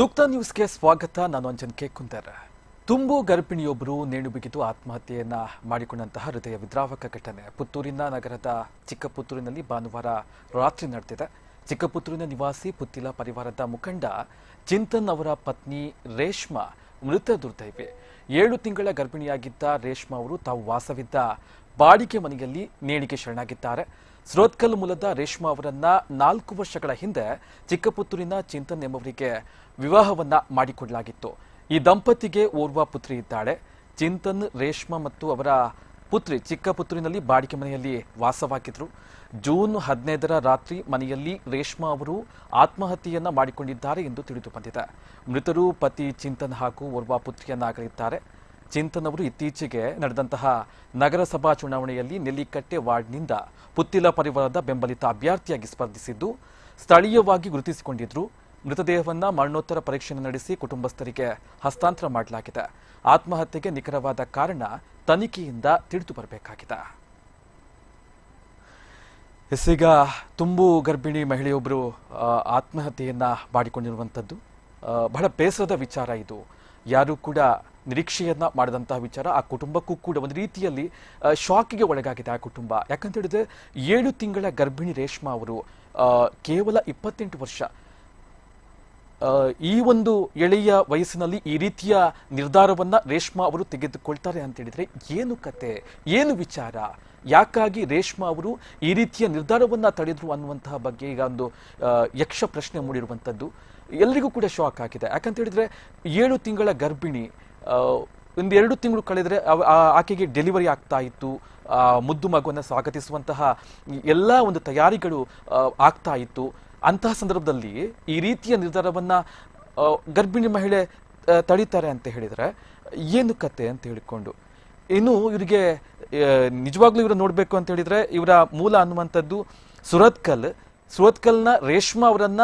ಸೂಕ್ತ ನ್ಯೂಸ್ಗೆ ಸ್ವಾಗತ. ನಾನು ಅಂಜನ್ ಕೆ. ಕುಂದರ್. ತುಂಬು ಗರ್ಭಿಣಿಯೊಬ್ಬರು ನೇಣು ಬಿಗಿದು ಆತ್ಮಹತ್ಯೆಯನ್ನ ಮಾಡಿಕೊಂಡಂತಹ ಹೃದಯ ವಿದ್ರಾವಕ ಘಟನೆ. ಪುತ್ತೂರಿನ ನಗರದ ಚಿಕ್ಕಪುತ್ತೂರಿನಲ್ಲಿ ಭಾನುವಾರ ರಾತ್ರಿ ನಡೆದಿದೆ. ಚಿಕ್ಕಪುತ್ತೂರಿನ ನಿವಾಸಿ ಪುತ್ತಿಲ ಪರಿವಾರದ ಮುಖಂಡ ಚಿಂತನ್ ಅವರ ಪತ್ನಿ ರೇಷ್ಮಾ ಮೃತ ದುರ್ದೈವಿ. ಏಳು ತಿಂಗಳ ಗರ್ಭಿಣಿಯಾಗಿದ್ದ ರೇಷ್ಮಾ ಅವರು ತಾವು ವಾಸವಿದ್ದ ಬಾಡಿಗೆ ಮನೆಯಲ್ಲಿ ನೇಣಿಗೆ ಶರಣಾಗಿದ್ದಾರೆ. ಸ್ರೋತ್ಕಲ್ ಮೂಲದ ರೇಷ್ಮಾ ಅವರನ್ನ ನಾಲ್ಕು ವರ್ಷಗಳ ಹಿಂದೆ ಚಿಕ್ಕಪುತ್ತೂರಿನ ಚಿಂತನ್ ಎಂಬವರಿಗೆ ವಿವಾಹವನ್ನ ಮಾಡಿಕೊಡಲಾಗಿತ್ತು. ಈ ದಂಪತಿಗೆ ಓರ್ವ ಪುತ್ರಿ ಇದ್ದಾಳೆ. ಚಿಂತನ್, ರೇಷ್ಮಾ ಮತ್ತು ಅವರ ಪುತ್ರಿ ಚಿಕ್ಕಪುತ್ತೂರಿನಲ್ಲಿ ಬಾಡಿಗೆ ಮನೆಯಲ್ಲಿ ವಾಸವಾಗಿದ್ರು ಜೂನ್ ಹದಿನೈದರ ರಾತ್ರಿ ಮನೆಯಲ್ಲಿ ರೇಷ್ಮಾ ಅವರು ಆತ್ಮಹತ್ಯೆಯನ್ನ ಮಾಡಿಕೊಂಡಿದ್ದಾರೆ ಎಂದು ತಿಳಿದು ಬಂದಿದೆ. ಮೃತರು ಪತಿ ಚಿಂತನ್ ಹಾಗೂ ಓರ್ವ ಪುತ್ರಿಯನ್ನಾಗಲಿದ್ದಾರೆ. ಚಿಂತನ್ ಅವರು ಇತ್ತೀಚೆಗೆ ನಡೆದಂತಹ ನಗರಸಭಾ ಚುನಾವಣೆಯಲ್ಲಿ ನೆಲ್ಲಿಕಟ್ಟೆ ವಾರ್ಡ್ನಿಂದ ಪುತ್ತಿಲ ಪರಿವಾರದ ಬೆಂಬಲಿತ ಅಭ್ಯರ್ಥಿಯಾಗಿ ಸ್ಪರ್ಧಿಸಿದ್ದು, ಸ್ಥಳೀಯವಾಗಿ ಗುರುತಿಸಿಕೊಂಡಿದ್ರು. ಮೃತದೇಹವನ್ನು ಮರಣೋತ್ತರ ಪರೀಕ್ಷೆ ನಡೆಸಿ ಕುಟುಂಬಸ್ಥರಿಗೆ ಹಸ್ತಾಂತರ ಮಾಡಲಾಗಿದೆ. ಆತ್ಮಹತ್ಯೆಗೆ ನಿಖರವಾದ ಕಾರಣ ತನಿಖೆಯಿಂದ ತಿಳಿದು ಬರಬೇಕಾಗಿದೆ. ಎಸ್ಸೀಗ ತುಂಬು ಗರ್ಭಿಣಿ ಮಹಿಳೆಯೊಬ್ಬರು ಆತ್ಮಹತ್ಯೆಯನ್ನು ಮಾಡಿಕೊಂಡಿರುವಂಥದ್ದು. ಬಹಳ ಬೇಸರದ ವಿಚಾರ ಇದು. ಯಾರೂ ಕೂಡ ನಿರೀಕ್ಷೆಯನ್ನ ಮಾಡಿದಂತಹ ವಿಚಾರ ಆ ಕುಟುಂಬಕ್ಕೂ ಕೂಡ ಒಂದು ರೀತಿಯಲ್ಲಿ ಶಾಕ್ ಶಾಕಿಗೆ ಒಳಗಾಗಿದೆ ಆ ಕುಟುಂಬ. ಯಾಕಂತ ಹೇಳಿದ್ರೆ ಏಳು ತಿಂಗಳ ಗರ್ಭಿಣಿ ರೇಷ್ಮಾ ಅವರು ಕೇವಲ ಇಪ್ಪತ್ತೆಂಟು ವರ್ಷ. ಈ ಒಂದು ಎಳೆಯ ವಯಸ್ಸಿನಲ್ಲಿ ಈ ರೀತಿಯ ನಿರ್ಧಾರವನ್ನ ರೇಷ್ಮಾ ಅವರು ತೆಗೆದುಕೊಳ್ತಾರೆ ಅಂತ ಹೇಳಿದ್ರೆ ಏನು ಕತೆ, ಏನು ವಿಚಾರ? ಯಾಕಾಗಿ ರೇಷ್ಮಾ ಅವರು ಈ ರೀತಿಯ ನಿರ್ಧಾರವನ್ನ ತಡೆದ್ರು ಅನ್ನುವಂತಹ ಬಗ್ಗೆ ಈಗ ಒಂದು ಯಕ್ಷ ಪ್ರಶ್ನೆ ಮೂಡಿರುವಂಥದ್ದು ಎಲ್ರಿಗೂ ಕೂಡ ಶಾಕ್ ಆಗಿದೆ. ಯಾಕಂತ ಹೇಳಿದ್ರೆ ಏಳು ತಿಂಗಳ ಗರ್ಭಿಣಿ ಒಂದು ಎರಡು ತಿಂಗಳು ಕಳೆದರೆ ಆಕೆಗೆ ಡೆಲಿವರಿ ಆಗ್ತಾ ಇತ್ತು. ಮುದ್ದು ಮಗುವನ್ನು ಸ್ವಾಗತಿಸುವಂತಹ ಎಲ್ಲ ಒಂದು ತಯಾರಿಗಳು ಆಗ್ತಾ ಇತ್ತು. ಅಂತಹ ಸಂದರ್ಭದಲ್ಲಿ ಈ ರೀತಿಯ ನಿರ್ಧಾರವನ್ನು ಗರ್ಭಿಣಿ ಮಹಿಳೆ ತಡೀತಾರೆ ಅಂತ ಹೇಳಿದರೆ ಏನು ಕತೆ ಅಂತ ಹೇಳಿಕೊಂಡು. ಇನ್ನು ಇವರಿಗೆ ನಿಜವಾಗ್ಲೂ ಇವರು ನೋಡಬೇಕು ಅಂತ ಹೇಳಿದರೆ ಇವರ ಮೂಲ ಅನ್ನುವಂಥದ್ದು ಸುರತ್ಕಲ್. ಸುರತ್ಕಲ್ನ ರೇಷ್ಮಾ ಅವರನ್ನ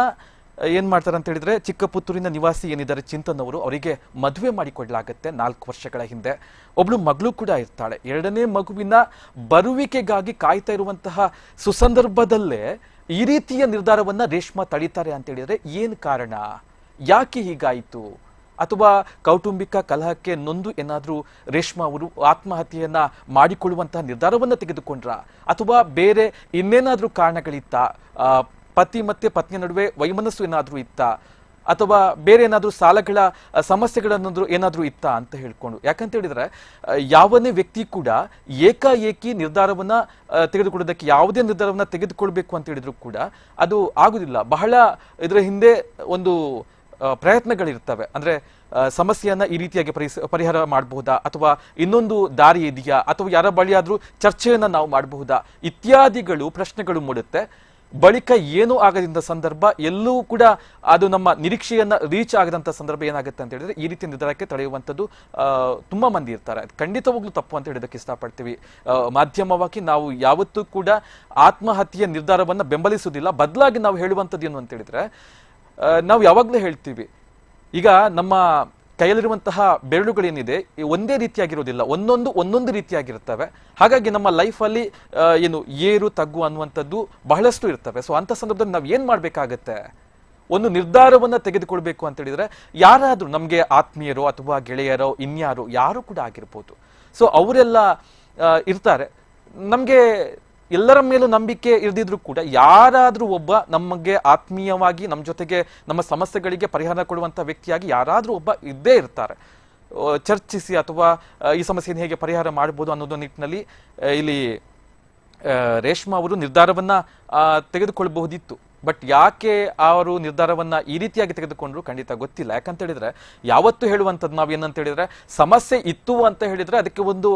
ಏನ್ ಮಾಡ್ತಾರೆ ಅಂತ ಹೇಳಿದ್ರೆ, ಚಿಕ್ಕಪುತ್ತೂರಿನ ನಿವಾಸಿ ಏನಿದ್ದಾರೆ ಚಿಂತನ್ ಅವರು, ಅವರಿಗೆ ಮದುವೆ ಮಾಡಿಕೊಡ್ಲಾಗತ್ತೆ ನಾಲ್ಕು ವರ್ಷಗಳ ಹಿಂದೆ. ಒಬ್ಳು ಮಗಳು ಕೂಡ ಇರ್ತಾಳೆ. ಎರಡನೇ ಮಗುವಿನ ಬರುವಿಕೆಗಾಗಿ ಕಾಯ್ತಾ ಇರುವಂತಹ ಸುಸಂದರ್ಭದಲ್ಲೇ ಈ ರೀತಿಯ ನಿರ್ಧಾರವನ್ನ ರೇಷ್ಮಾ ತಡೀತಾರೆ ಅಂತ ಹೇಳಿದ್ರೆ ಏನ್ ಕಾರಣ? ಯಾಕೆ ಹೀಗಾಯಿತು? ಅಥವಾ ಕೌಟುಂಬಿಕ ಕಲಹಕ್ಕೆ ನೊಂದು ಏನಾದರೂ ರೇಷ್ಮಾ ಅವರು ಆತ್ಮಹತ್ಯೆಯನ್ನ ಮಾಡಿಕೊಳ್ಳುವಂತಹ ನಿರ್ಧಾರವನ್ನ ತೆಗೆದುಕೊಂಡ್ರ? ಅಥವಾ ಬೇರೆ ಇನ್ನೇನಾದ್ರೂ ಕಾರಣಗಳಿತ್ತ? ಪತಿ ಮತ್ತೆ ಪತ್ನಿಯ ನಡುವೆ ವೈಮನಸ್ಸು ಏನಾದರೂ ಇತ್ತ? ಅಥವಾ ಬೇರೆ ಏನಾದರೂ ಸಾಲಗಳ ಸಮಸ್ಯೆಗಳನ್ನಾದರೂ ಏನಾದರೂ ಇತ್ತಾ ಅಂತ ಹೇಳ್ಕೊಂಡು. ಯಾಕಂತ ಹೇಳಿದ್ರೆ ಯಾವನೇ ವ್ಯಕ್ತಿ ಕೂಡ ಏಕಾಏಕಿ ನಿರ್ಧಾರವನ್ನ ತೆಗೆದುಕೊಳ್ಳೋದಕ್ಕೆ ಯಾವುದೇ ನಿರ್ಧಾರವನ್ನ ತೆಗೆದುಕೊಳ್ಬೇಕು ಅಂತ ಹೇಳಿದ್ರು ಕೂಡ ಅದು ಆಗುದಿಲ್ಲ. ಬಹಳ ಇದರ ಹಿಂದೆ ಒಂದು ಪ್ರಯತ್ನಗಳಿರ್ತವೆ. ಅಂದ್ರೆ ಸಮಸ್ಯೆಯನ್ನ ಈ ರೀತಿಯಾಗಿ ಪರಿಹಾರ ಮಾಡಬಹುದಾ? ಅಥವಾ ಇನ್ನೊಂದು ದಾರಿ ಇದೆಯಾ? ಅಥವಾ ಯಾರ ಬಳಿಯಾದ್ರೂ ಚರ್ಚೆಯನ್ನ ನಾವು ಮಾಡಬಹುದಾ? ಇತ್ಯಾದಿಗಳು ಪ್ರಶ್ನೆಗಳು ಮೂಡುತ್ತೆ. ಬಳಿಕ ಏನೂ ಆಗದಿದ್ದ ಸಂದರ್ಭ, ಎಲ್ಲೂ ಕೂಡ ಅದು ನಮ್ಮ ನಿರೀಕ್ಷೆಯನ್ನ ರೀಚ್ ಆಗದಂತ ಸಂದರ್ಭ ಏನಾಗುತ್ತೆ ಅಂತ ಹೇಳಿದ್ರೆ, ಈ ರೀತಿ ನಿರ್ಧಾರಕ್ಕೆ ತಡೆಯುವಂಥದ್ದು ತುಂಬಾ ಮಂದಿ ಇರ್ತಾರೆ. ಖಂಡಿತವಾಗ್ಲೂ ತಪ್ಪು ಅಂತ ಹೇಳೋದಕ್ಕೆ ಇಷ್ಟಪಡ್ತೀವಿ. ಮಾಧ್ಯಮವಾಗಿ ನಾವು ಯಾವತ್ತೂ ಕೂಡ ಆತ್ಮಹತ್ಯೆಯ ನಿರ್ಧಾರವನ್ನ ಬೆಂಬಲಿಸುವುದಿಲ್ಲ. ಬದಲಾಗಿ ನಾವು ಹೇಳುವಂಥದ್ದು ಏನು ಅಂತ ಹೇಳಿದ್ರೆ ನಾವು ಯಾವಾಗಲೂ ಹೇಳ್ತೀವಿ. ಈಗ ನಮ್ಮ ಕೈಯಲ್ಲಿರುವಂತಹ ಬೆರಳುಗಳೇನಿದೆ ಒಂದೇ ರೀತಿಯಾಗಿರೋದಿಲ್ಲ. ಒಂದೊಂದು ಒಂದೊಂದು ರೀತಿಯಾಗಿರ್ತವೆ. ಹಾಗಾಗಿ ನಮ್ಮ ಲೈಫಲ್ಲಿ ಏನು ಏರು, ತಗ್ಗು ಅನ್ನುವಂಥದ್ದು ಬಹಳಷ್ಟು ಇರ್ತವೆ. ಸೊ ಅಂಥ ಸಂದರ್ಭದಲ್ಲಿ ನಾವು ಏನು ಮಾಡಬೇಕಾಗತ್ತೆ? ಒಂದು ನಿರ್ಧಾರವನ್ನು ತೆಗೆದುಕೊಳ್ಬೇಕು ಅಂತ ಹೇಳಿದ್ರೆ, ಯಾರಾದರೂ ನಮಗೆ ಆತ್ಮೀಯರೋ ಅಥವಾ ಗೆಳೆಯರೋ, ಇನ್ಯಾರೋ, ಯಾರು ಕೂಡ ಆಗಿರ್ಬೋದು. ಸೊ ಅವರೆಲ್ಲ ಇರ್ತಾರೆ. ನಮಗೆ ಎಲ್ಲರ ಮೇಲೂ ನಂಬಿಕೆ ಇರದಿದ್ರು ಕೂಡ ಯಾರಾದ್ರೂ ಒಬ್ಬ ನಮಗೆ ಆತ್ಮೀಯವಾಗಿ ನಮ್ಮ ಜೊತೆಗೆ ನಮ್ಮ ಸಮಸ್ಯೆಗಳಿಗೆ ಪರಿಹಾರ ಕೊಡುವಂತ ವ್ಯಕ್ತಿಯಾಗಿ ಯಾರಾದ್ರೂ ಒಬ್ಬ ಇದ್ದೇ ಇರ್ತಾರೆ. ಚರ್ಚಿಸಿ ಅಥವಾ ಈ ಸಮಸ್ಯೆಯನ್ನು ಹೇಗೆ ಪರಿಹಾರ ಮಾಡಬಹುದು ಅನ್ನೋದು ನಿಟ್ಟಿನಲ್ಲಿ ಇಲ್ಲಿ ರೇಷ್ಮಾ ಅವರು ನಿರ್ಧಾರವನ್ನ ತೆಗೆದುಕೊಳ್ಬಹುದಿತ್ತು ಬಟ್ ಯಾಕೆ ಅವರು ನಿರ್ಧಾರವನ್ನ ಈ ರೀತಿಯಾಗಿ ತೆಗೆದುಕೊಂಡ್ರು ಖಂಡಿತ ಗೊತ್ತಿಲ್ಲ. ಯಾಕಂತ ಹೇಳಿದ್ರೆ ಯಾವತ್ತು ಹೇಳುವಂಥದ್ದು ನಾವು ಏನಂತ ಹೇಳಿದ್ರೆ ಸಮಸ್ಯೆ ಇತ್ತು ಅಂತ ಹೇಳಿದ್ರೆ ಅದಕ್ಕೆ ಒಂದು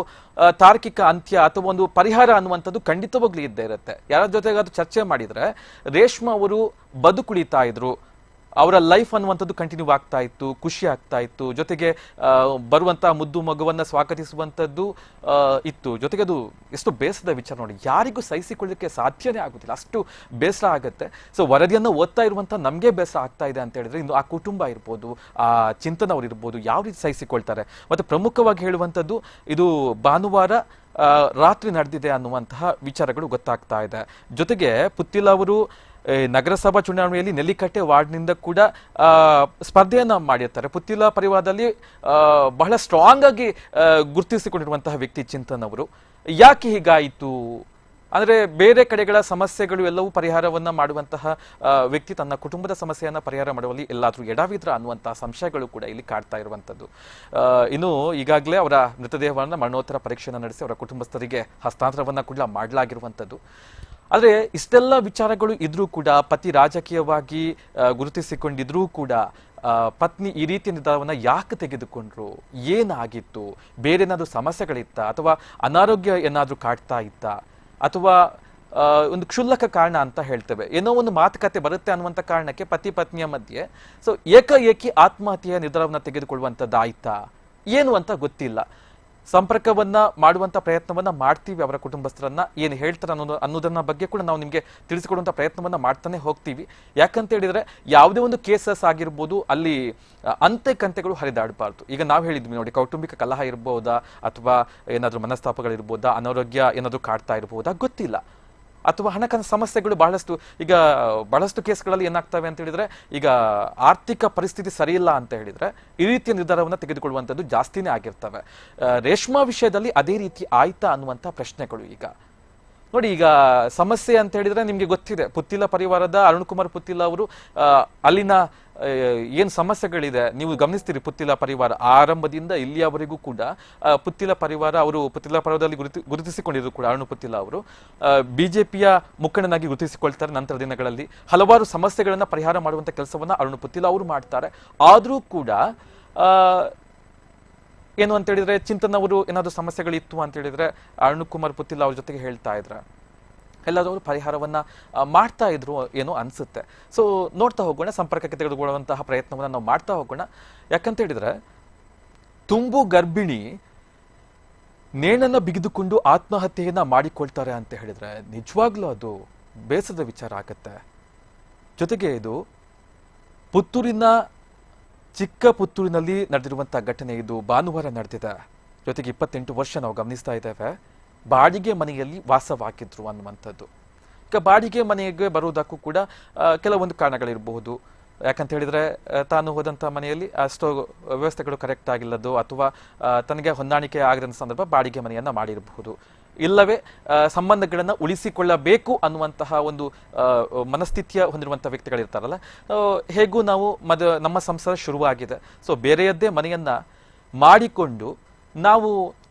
ತಾರ್ಕಿಕ ಅಂತ್ಯ ಅಥವಾ ಒಂದು ಪರಿಹಾರ ಅನ್ನುವಂಥದ್ದು ಖಂಡಿತವಾಗ್ಲೂ ಇದ್ದೇ ಇರುತ್ತೆ. ಯಾರ ಜೊತೆಗಾದ್ರೂ ಚರ್ಚೆ ಮಾಡಿದ್ರೆ ರೇಷ್ಮಾ ಅವರು ಬದುಕುಳಿತಾ ಇದ್ರು. ಅವರ ಲೈಫ್ ಅನ್ನುವಂಥದ್ದು ಕಂಟಿನ್ಯೂ ಆಗ್ತಾ ಇತ್ತು, ಖುಷಿ ಆಗ್ತಾ ಇತ್ತು. ಜೊತೆಗೆ ಬರುವಂತಹ ಮುದ್ದು ಮಗುವನ್ನು ಸ್ವಾಗತಿಸುವಂಥದ್ದು ಇತ್ತು. ಜೊತೆಗೆ ಅದು ಎಷ್ಟು ಬೇಸರದ ವಿಚಾರ ನೋಡಿ, ಯಾರಿಗೂ ಸಹಿಸಿಕೊಳ್ಳಲಿಕ್ಕೆ ಸಾಧ್ಯನೇ ಆಗುತ್ತಿಲ್ಲ ಅಷ್ಟು ಬೇಸರ ಆಗುತ್ತೆ. ಸೊ ವರದಿಯನ್ನು ಓದ್ತಾ ಇರುವಂತಹ ನಮಗೆ ಬೇಸರ ಆಗ್ತಾ ಇದೆ ಅಂತ ಹೇಳಿದ್ರೆ ಇನ್ನು ಆ ಕುಟುಂಬ ಇರ್ಬೋದು, ಆ ಚಿಂತನವ್ರು ಇರ್ಬೋದು, ಯಾವ ರೀತಿ ಸಹಿಸಿಕೊಳ್ತಾರೆ. ಮತ್ತೆ ಪ್ರಮುಖವಾಗಿ ಹೇಳುವಂಥದ್ದು, ಇದು ಭಾನುವಾರ ರಾತ್ರಿ ನಡೆದಿದೆ ಅನ್ನುವಂತಹ ವಿಚಾರಗಳು ಗೊತ್ತಾಗ್ತಾ ಇದೆ. ಜೊತೆಗೆ ಪುತ್ತಿಲ್ ಅವರು ನಗರಸಭಾ ಚುನಾವಣೆಯಲ್ಲಿ ನೆಲ್ಲಿಕಟ್ಟೆ ವಾರ್ಡ್ನಿಂದ ಕೂಡ ಸ್ಪರ್ಧೆಯನ್ನ ಮಾಡಿರ್ತಾರೆ. ಪುತ್ತಿಲ ಪರಿವಾರದಲ್ಲಿ ಬಹಳ ಸ್ಟ್ರಾಂಗ್ ಆಗಿ ಗುರುತಿಸಿಕೊಂಡಿರುವಂತಹ ವ್ಯಕ್ತಿ ಚಿಂತನ್ ಅವರು. ಯಾಕೆ ಹೀಗಾಯಿತು? ಅಂದ್ರೆ ಬೇರೆ ಕಡೆಗಳ ಸಮಸ್ಯೆಗಳು ಎಲ್ಲವೂ ಪರಿಹಾರವನ್ನ ಮಾಡುವಂತಹ ವ್ಯಕ್ತಿ ತನ್ನ ಕುಟುಂಬದ ಸಮಸ್ಯೆಯನ್ನ ಪರಿಹಾರ ಮಾಡುವಲ್ಲಿ ಎಲ್ಲಾದ್ರೂ ಎಡವಿದ್ರ ಅನ್ನುವಂತಹ ಸಂಶಯಗಳು ಕೂಡ ಇಲ್ಲಿ ಕಾಡ್ತಾ ಇರುವಂತದ್ದು. ಇನ್ನು ಈಗಾಗಲೇ ಅವರ ಮೃತದೇಹವನ್ನ ಮರಣೋತ್ತರ ಪರೀಕ್ಷೆಯನ್ನು ನಡೆಸಿ ಅವರ ಕುಟುಂಬಸ್ಥರಿಗೆ ಹಸ್ತಾಂತರವನ್ನ ಕೂಡ ಮಾಡಲಾಗಿರುವಂತದ್ದು. ಆದರೆ ಇಷ್ಟೆಲ್ಲ ವಿಚಾರಗಳು ಇದ್ರೂ ಕೂಡ, ಪತಿ ರಾಜಕೀಯವಾಗಿ ಗುರುತಿಸಿಕೊಂಡಿದ್ರೂ ಕೂಡ ಪತ್ನಿ ಈ ರೀತಿಯ ನಿರ್ಧಾರವನ್ನು ಯಾಕೆ ತೆಗೆದುಕೊಂಡ್ರು? ಏನಾಗಿತ್ತು? ಬೇರೆ ಏನಾದರೂ ಸಮಸ್ಯೆಗಳಿತ್ತ ಅಥವಾ ಅನಾರೋಗ್ಯ ಏನಾದರೂ ಕಾಡ್ತಾ ಇತ್ತ? ಅಥವಾ ಒಂದು ಕ್ಷುಲ್ಲಕ ಕಾರಣ ಅಂತ ಹೇಳ್ತೇವೆ. ಏನೋ ಒಂದು ಮಾತುಕತೆ ಬರುತ್ತೆ ಅನ್ನುವಂಥ ಕಾರಣಕ್ಕೆ ಪತಿ ಪತ್ನಿಯ ಮಧ್ಯೆ. ಸೊ ಏಕಾಏಕಿ ಆತ್ಮಹತ್ಯೆಯ ನಿರ್ಧಾರವನ್ನ ತೆಗೆದುಕೊಳ್ಳುವಂಥದ್ದಾಯ್ತಾ? ಏನು ಅಂತ ಗೊತ್ತಿಲ್ಲ. ಸಂಪರ್ಕವನ್ನ ಮಾಡುವಂತ ಪ್ರಯತ್ನವನ್ನ ಮಾಡ್ತೀವಿ ಅವರ ಕುಟುಂಬಸ್ಥರನ್ನ. ಏನು ಹೇಳ್ತಾರೆ ಅನ್ನೋದು, ಅನ್ನೋದನ್ನ ಬಗ್ಗೆ ಕೂಡ ನಾವು ನಿಮಗೆ ತಿಳಿಸಿಕೊಡುವಂತ ಪ್ರಯತ್ನವನ್ನ ಮಾಡ್ತಾನೆ ಹೋಗ್ತೀವಿ. ಯಾಕಂತ ಹೇಳಿದ್ರೆ ಯಾವುದೇ ಒಂದು ಕೇಸಸ್ ಆಗಿರ್ಬೋದು, ಅಲ್ಲಿ ಅಂತೆ ಕಂತೆಗಳು ಹರಿದಾಡಬಾರ್ದು. ಈಗ ನಾವು ಹೇಳಿದ್ವಿ ನೋಡಿ, ಕೌಟುಂಬಿಕ ಕಲಹ ಇರ್ಬೋದಾ, ಅಥವಾ ಏನಾದರೂ ಮನಸ್ತಾಪಗಳಿರ್ಬೋದಾ, ಅನಾರೋಗ್ಯ ಏನಾದರೂ ಕಾಡ್ತಾ ಇರ್ಬೋದಾ, ಗೊತ್ತಿಲ್ಲ. ಅಥವಾ ಹಣಕಾಸು ಸಮಸ್ಯೆಗಳು ಬಹಳಷ್ಟು, ಈಗ ಬಹಳಷ್ಟು ಕೇಸ್ಗಳಲ್ಲಿ ಏನಾಗ್ತವೆ ಅಂತ ಹೇಳಿದ್ರೆ, ಈಗ ಆರ್ಥಿಕ ಪರಿಸ್ಥಿತಿ ಸರಿಯಿಲ್ಲ ಅಂತ ಹೇಳಿದ್ರೆ ಈ ರೀತಿಯ ನಿರ್ಧಾರವನ್ನು ತೆಗೆದುಕೊಳ್ಳುವಂಥದ್ದು ಜಾಸ್ತಿನೇ ಆಗಿರ್ತವೆ. ರೇಷ್ಮಾ ವಿಷಯದಲ್ಲಿ ಅದೇ ರೀತಿ ಆಯ್ತಾ ಅನ್ನುವಂಥ ಪ್ರಶ್ನೆಗಳು ಈಗ. ನೋಡಿ, ಈಗ ಸಮಸ್ಯೆ ಅಂತ ಹೇಳಿದ್ರೆ ನಿಮ್ಗೆ ಗೊತ್ತಿದೆ. ಪುತ್ತಿಲ ಪರಿವಾರದ ಅರುಣ್ ಕುಮಾರ್ ಪುತ್ತಿಲ ಅವರು ಅಲ್ಲಿನ ಏನು ಸಮಸ್ಯೆಗಳಿದೆ, ನೀವು ಗಮನಿಸ್ತೀರಿ ಪುತ್ತಿಲ ಪರಿವಾರ ಆರಂಭದಿಂದ ಇಲ್ಲಿಯವರೆಗೂ ಕೂಡ ಪುತ್ತಿಲ ಪರಿವಾರ ಅವರು ಪುತ್ತಿಲ ಪರಿವಾರದಲ್ಲಿ ಗುರುತಿ ಗುರುತಿಸಿಕೊಂಡಿದ್ರು ಕೂಡ ಅರುಣ್ ಪುತ್ತಿಲ ಅವರು. ಬಿಜೆಪಿಯ ಮುಖಂಡನಾಗಿ ಗುರುತಿಸಿಕೊಳ್ತಾರೆ ನಂತರ ದಿನಗಳಲ್ಲಿ. ಹಲವಾರು ಸಮಸ್ಯೆಗಳನ್ನ ಪರಿಹಾರ ಮಾಡುವಂತ ಕೆಲಸವನ್ನ ಅರುಣ್ ಪುತ್ತಿಲ ಅವರು ಮಾಡ್ತಾರೆ. ಆದರೂ ಕೂಡ ಏನು ಅಂತ ಹೇಳಿದ್ರೆ ಚಿಂತನ್ ಅವರು ಏನಾದ್ರು ಸಮಸ್ಯೆಗಳಿತ್ತು ಅಂತ ಹೇಳಿದ್ರೆ ಅರುಣ್ ಕುಮಾರ್ ಪುತ್ತಿಲ ಅವ್ರ ಜೊತೆಗೆ ಹೇಳ್ತಾ ಇದ್ರ. ಎಲ್ಲಾದರೂ ಪರಿಹಾರವನ್ನ ಮಾಡ್ತಾ ಇದ್ರು ಏನೋ ಅನ್ಸುತ್ತೆ. ಸೊ ನೋಡ್ತಾ ಹೋಗೋಣ, ಸಂಪರ್ಕಕ್ಕೆ ತೆಗೆದುಕೊಳ್ಳುವಂತಹ ಪ್ರಯತ್ನವನ್ನ ನಾವು ಮಾಡ್ತಾ ಹೋಗೋಣ. ಯಾಕಂತ ಹೇಳಿದ್ರೆ, ತುಂಬು ಗರ್ಭಿಣಿ ನೇಣನ್ನ ಬಿಗಿದುಕೊಂಡು ಆತ್ಮಹತ್ಯೆಯನ್ನ ಮಾಡಿಕೊಳ್ತಾರೆ ಅಂತ ಹೇಳಿದ್ರೆ, ನಿಜವಾಗ್ಲೂ ಅದು ಬೇಸರದ ವಿಚಾರ ಆಗತ್ತೆ. ಜೊತೆಗೆ ಇದು ಪುತ್ತೂರಿನ ಚಿಕ್ಕ ಪುತ್ತೂರಿನಲ್ಲಿ ನಡೆದಿರುವಂತಹ ಘಟನೆ ಇದು ಭಾನುವಾರ ನಡೆದಿದೆ. ಜೊತೆಗೆ ಇಪ್ಪತ್ತೆಂಟು ವರ್ಷ ನಾವು ಗಮನಿಸ್ತಾ ಇದ್ದೇವೆ. ಬಾಡಿಗೆ ಮನೆಯಲ್ಲಿ ವಾಸವಾಗಿದ್ರು ಅನ್ನುವಂಥದ್ದು. ಈಗ ಬಾಡಿಗೆ ಮನೆಗೆ ಬರುವುದಕ್ಕೂ ಕೂಡ ಕೆಲವೊಂದು ಕಾರಣಗಳಿರಬಹುದು. ಯಾಕಂತ ಹೇಳಿದ್ರೆ ತಾನು ಹೋದಂಥ ಮನೆಯಲ್ಲಿ ಅಷ್ಟು ವ್ಯವಸ್ಥೆಗಳು ಕರೆಕ್ಟ್ ಆಗಿಲ್ಲದ್ದು ಅಥವಾ ತನಗೆ ಹೊಂದಾಣಿಕೆ ಆಗದ ಸಂದರ್ಭ ಬಾಡಿಗೆ ಮನೆಯನ್ನ ಮಾಡಿರಬಹುದು. ಇಲ್ಲವೇ ಸಂಬಂಧಗಳನ್ನು ಉಳಿಸಿಕೊಳ್ಳಬೇಕು ಅನ್ನುವಂತಹ ಒಂದು ಮನಸ್ಥಿತಿಯ ಹೊಂದಿರುವಂಥ ವ್ಯಕ್ತಿಗಳಿರ್ತಾರಲ್ಲ ಹೇಗೂ ನಾವು ಮದ, ನಮ್ಮ ಸಂಸಾರ ಶುರುವಾಗಿದೆ. ಸೊ ಬೇರೆಯದ್ದೇ ಮನೆಯನ್ನ ಮಾಡಿಕೊಂಡು ನಾವು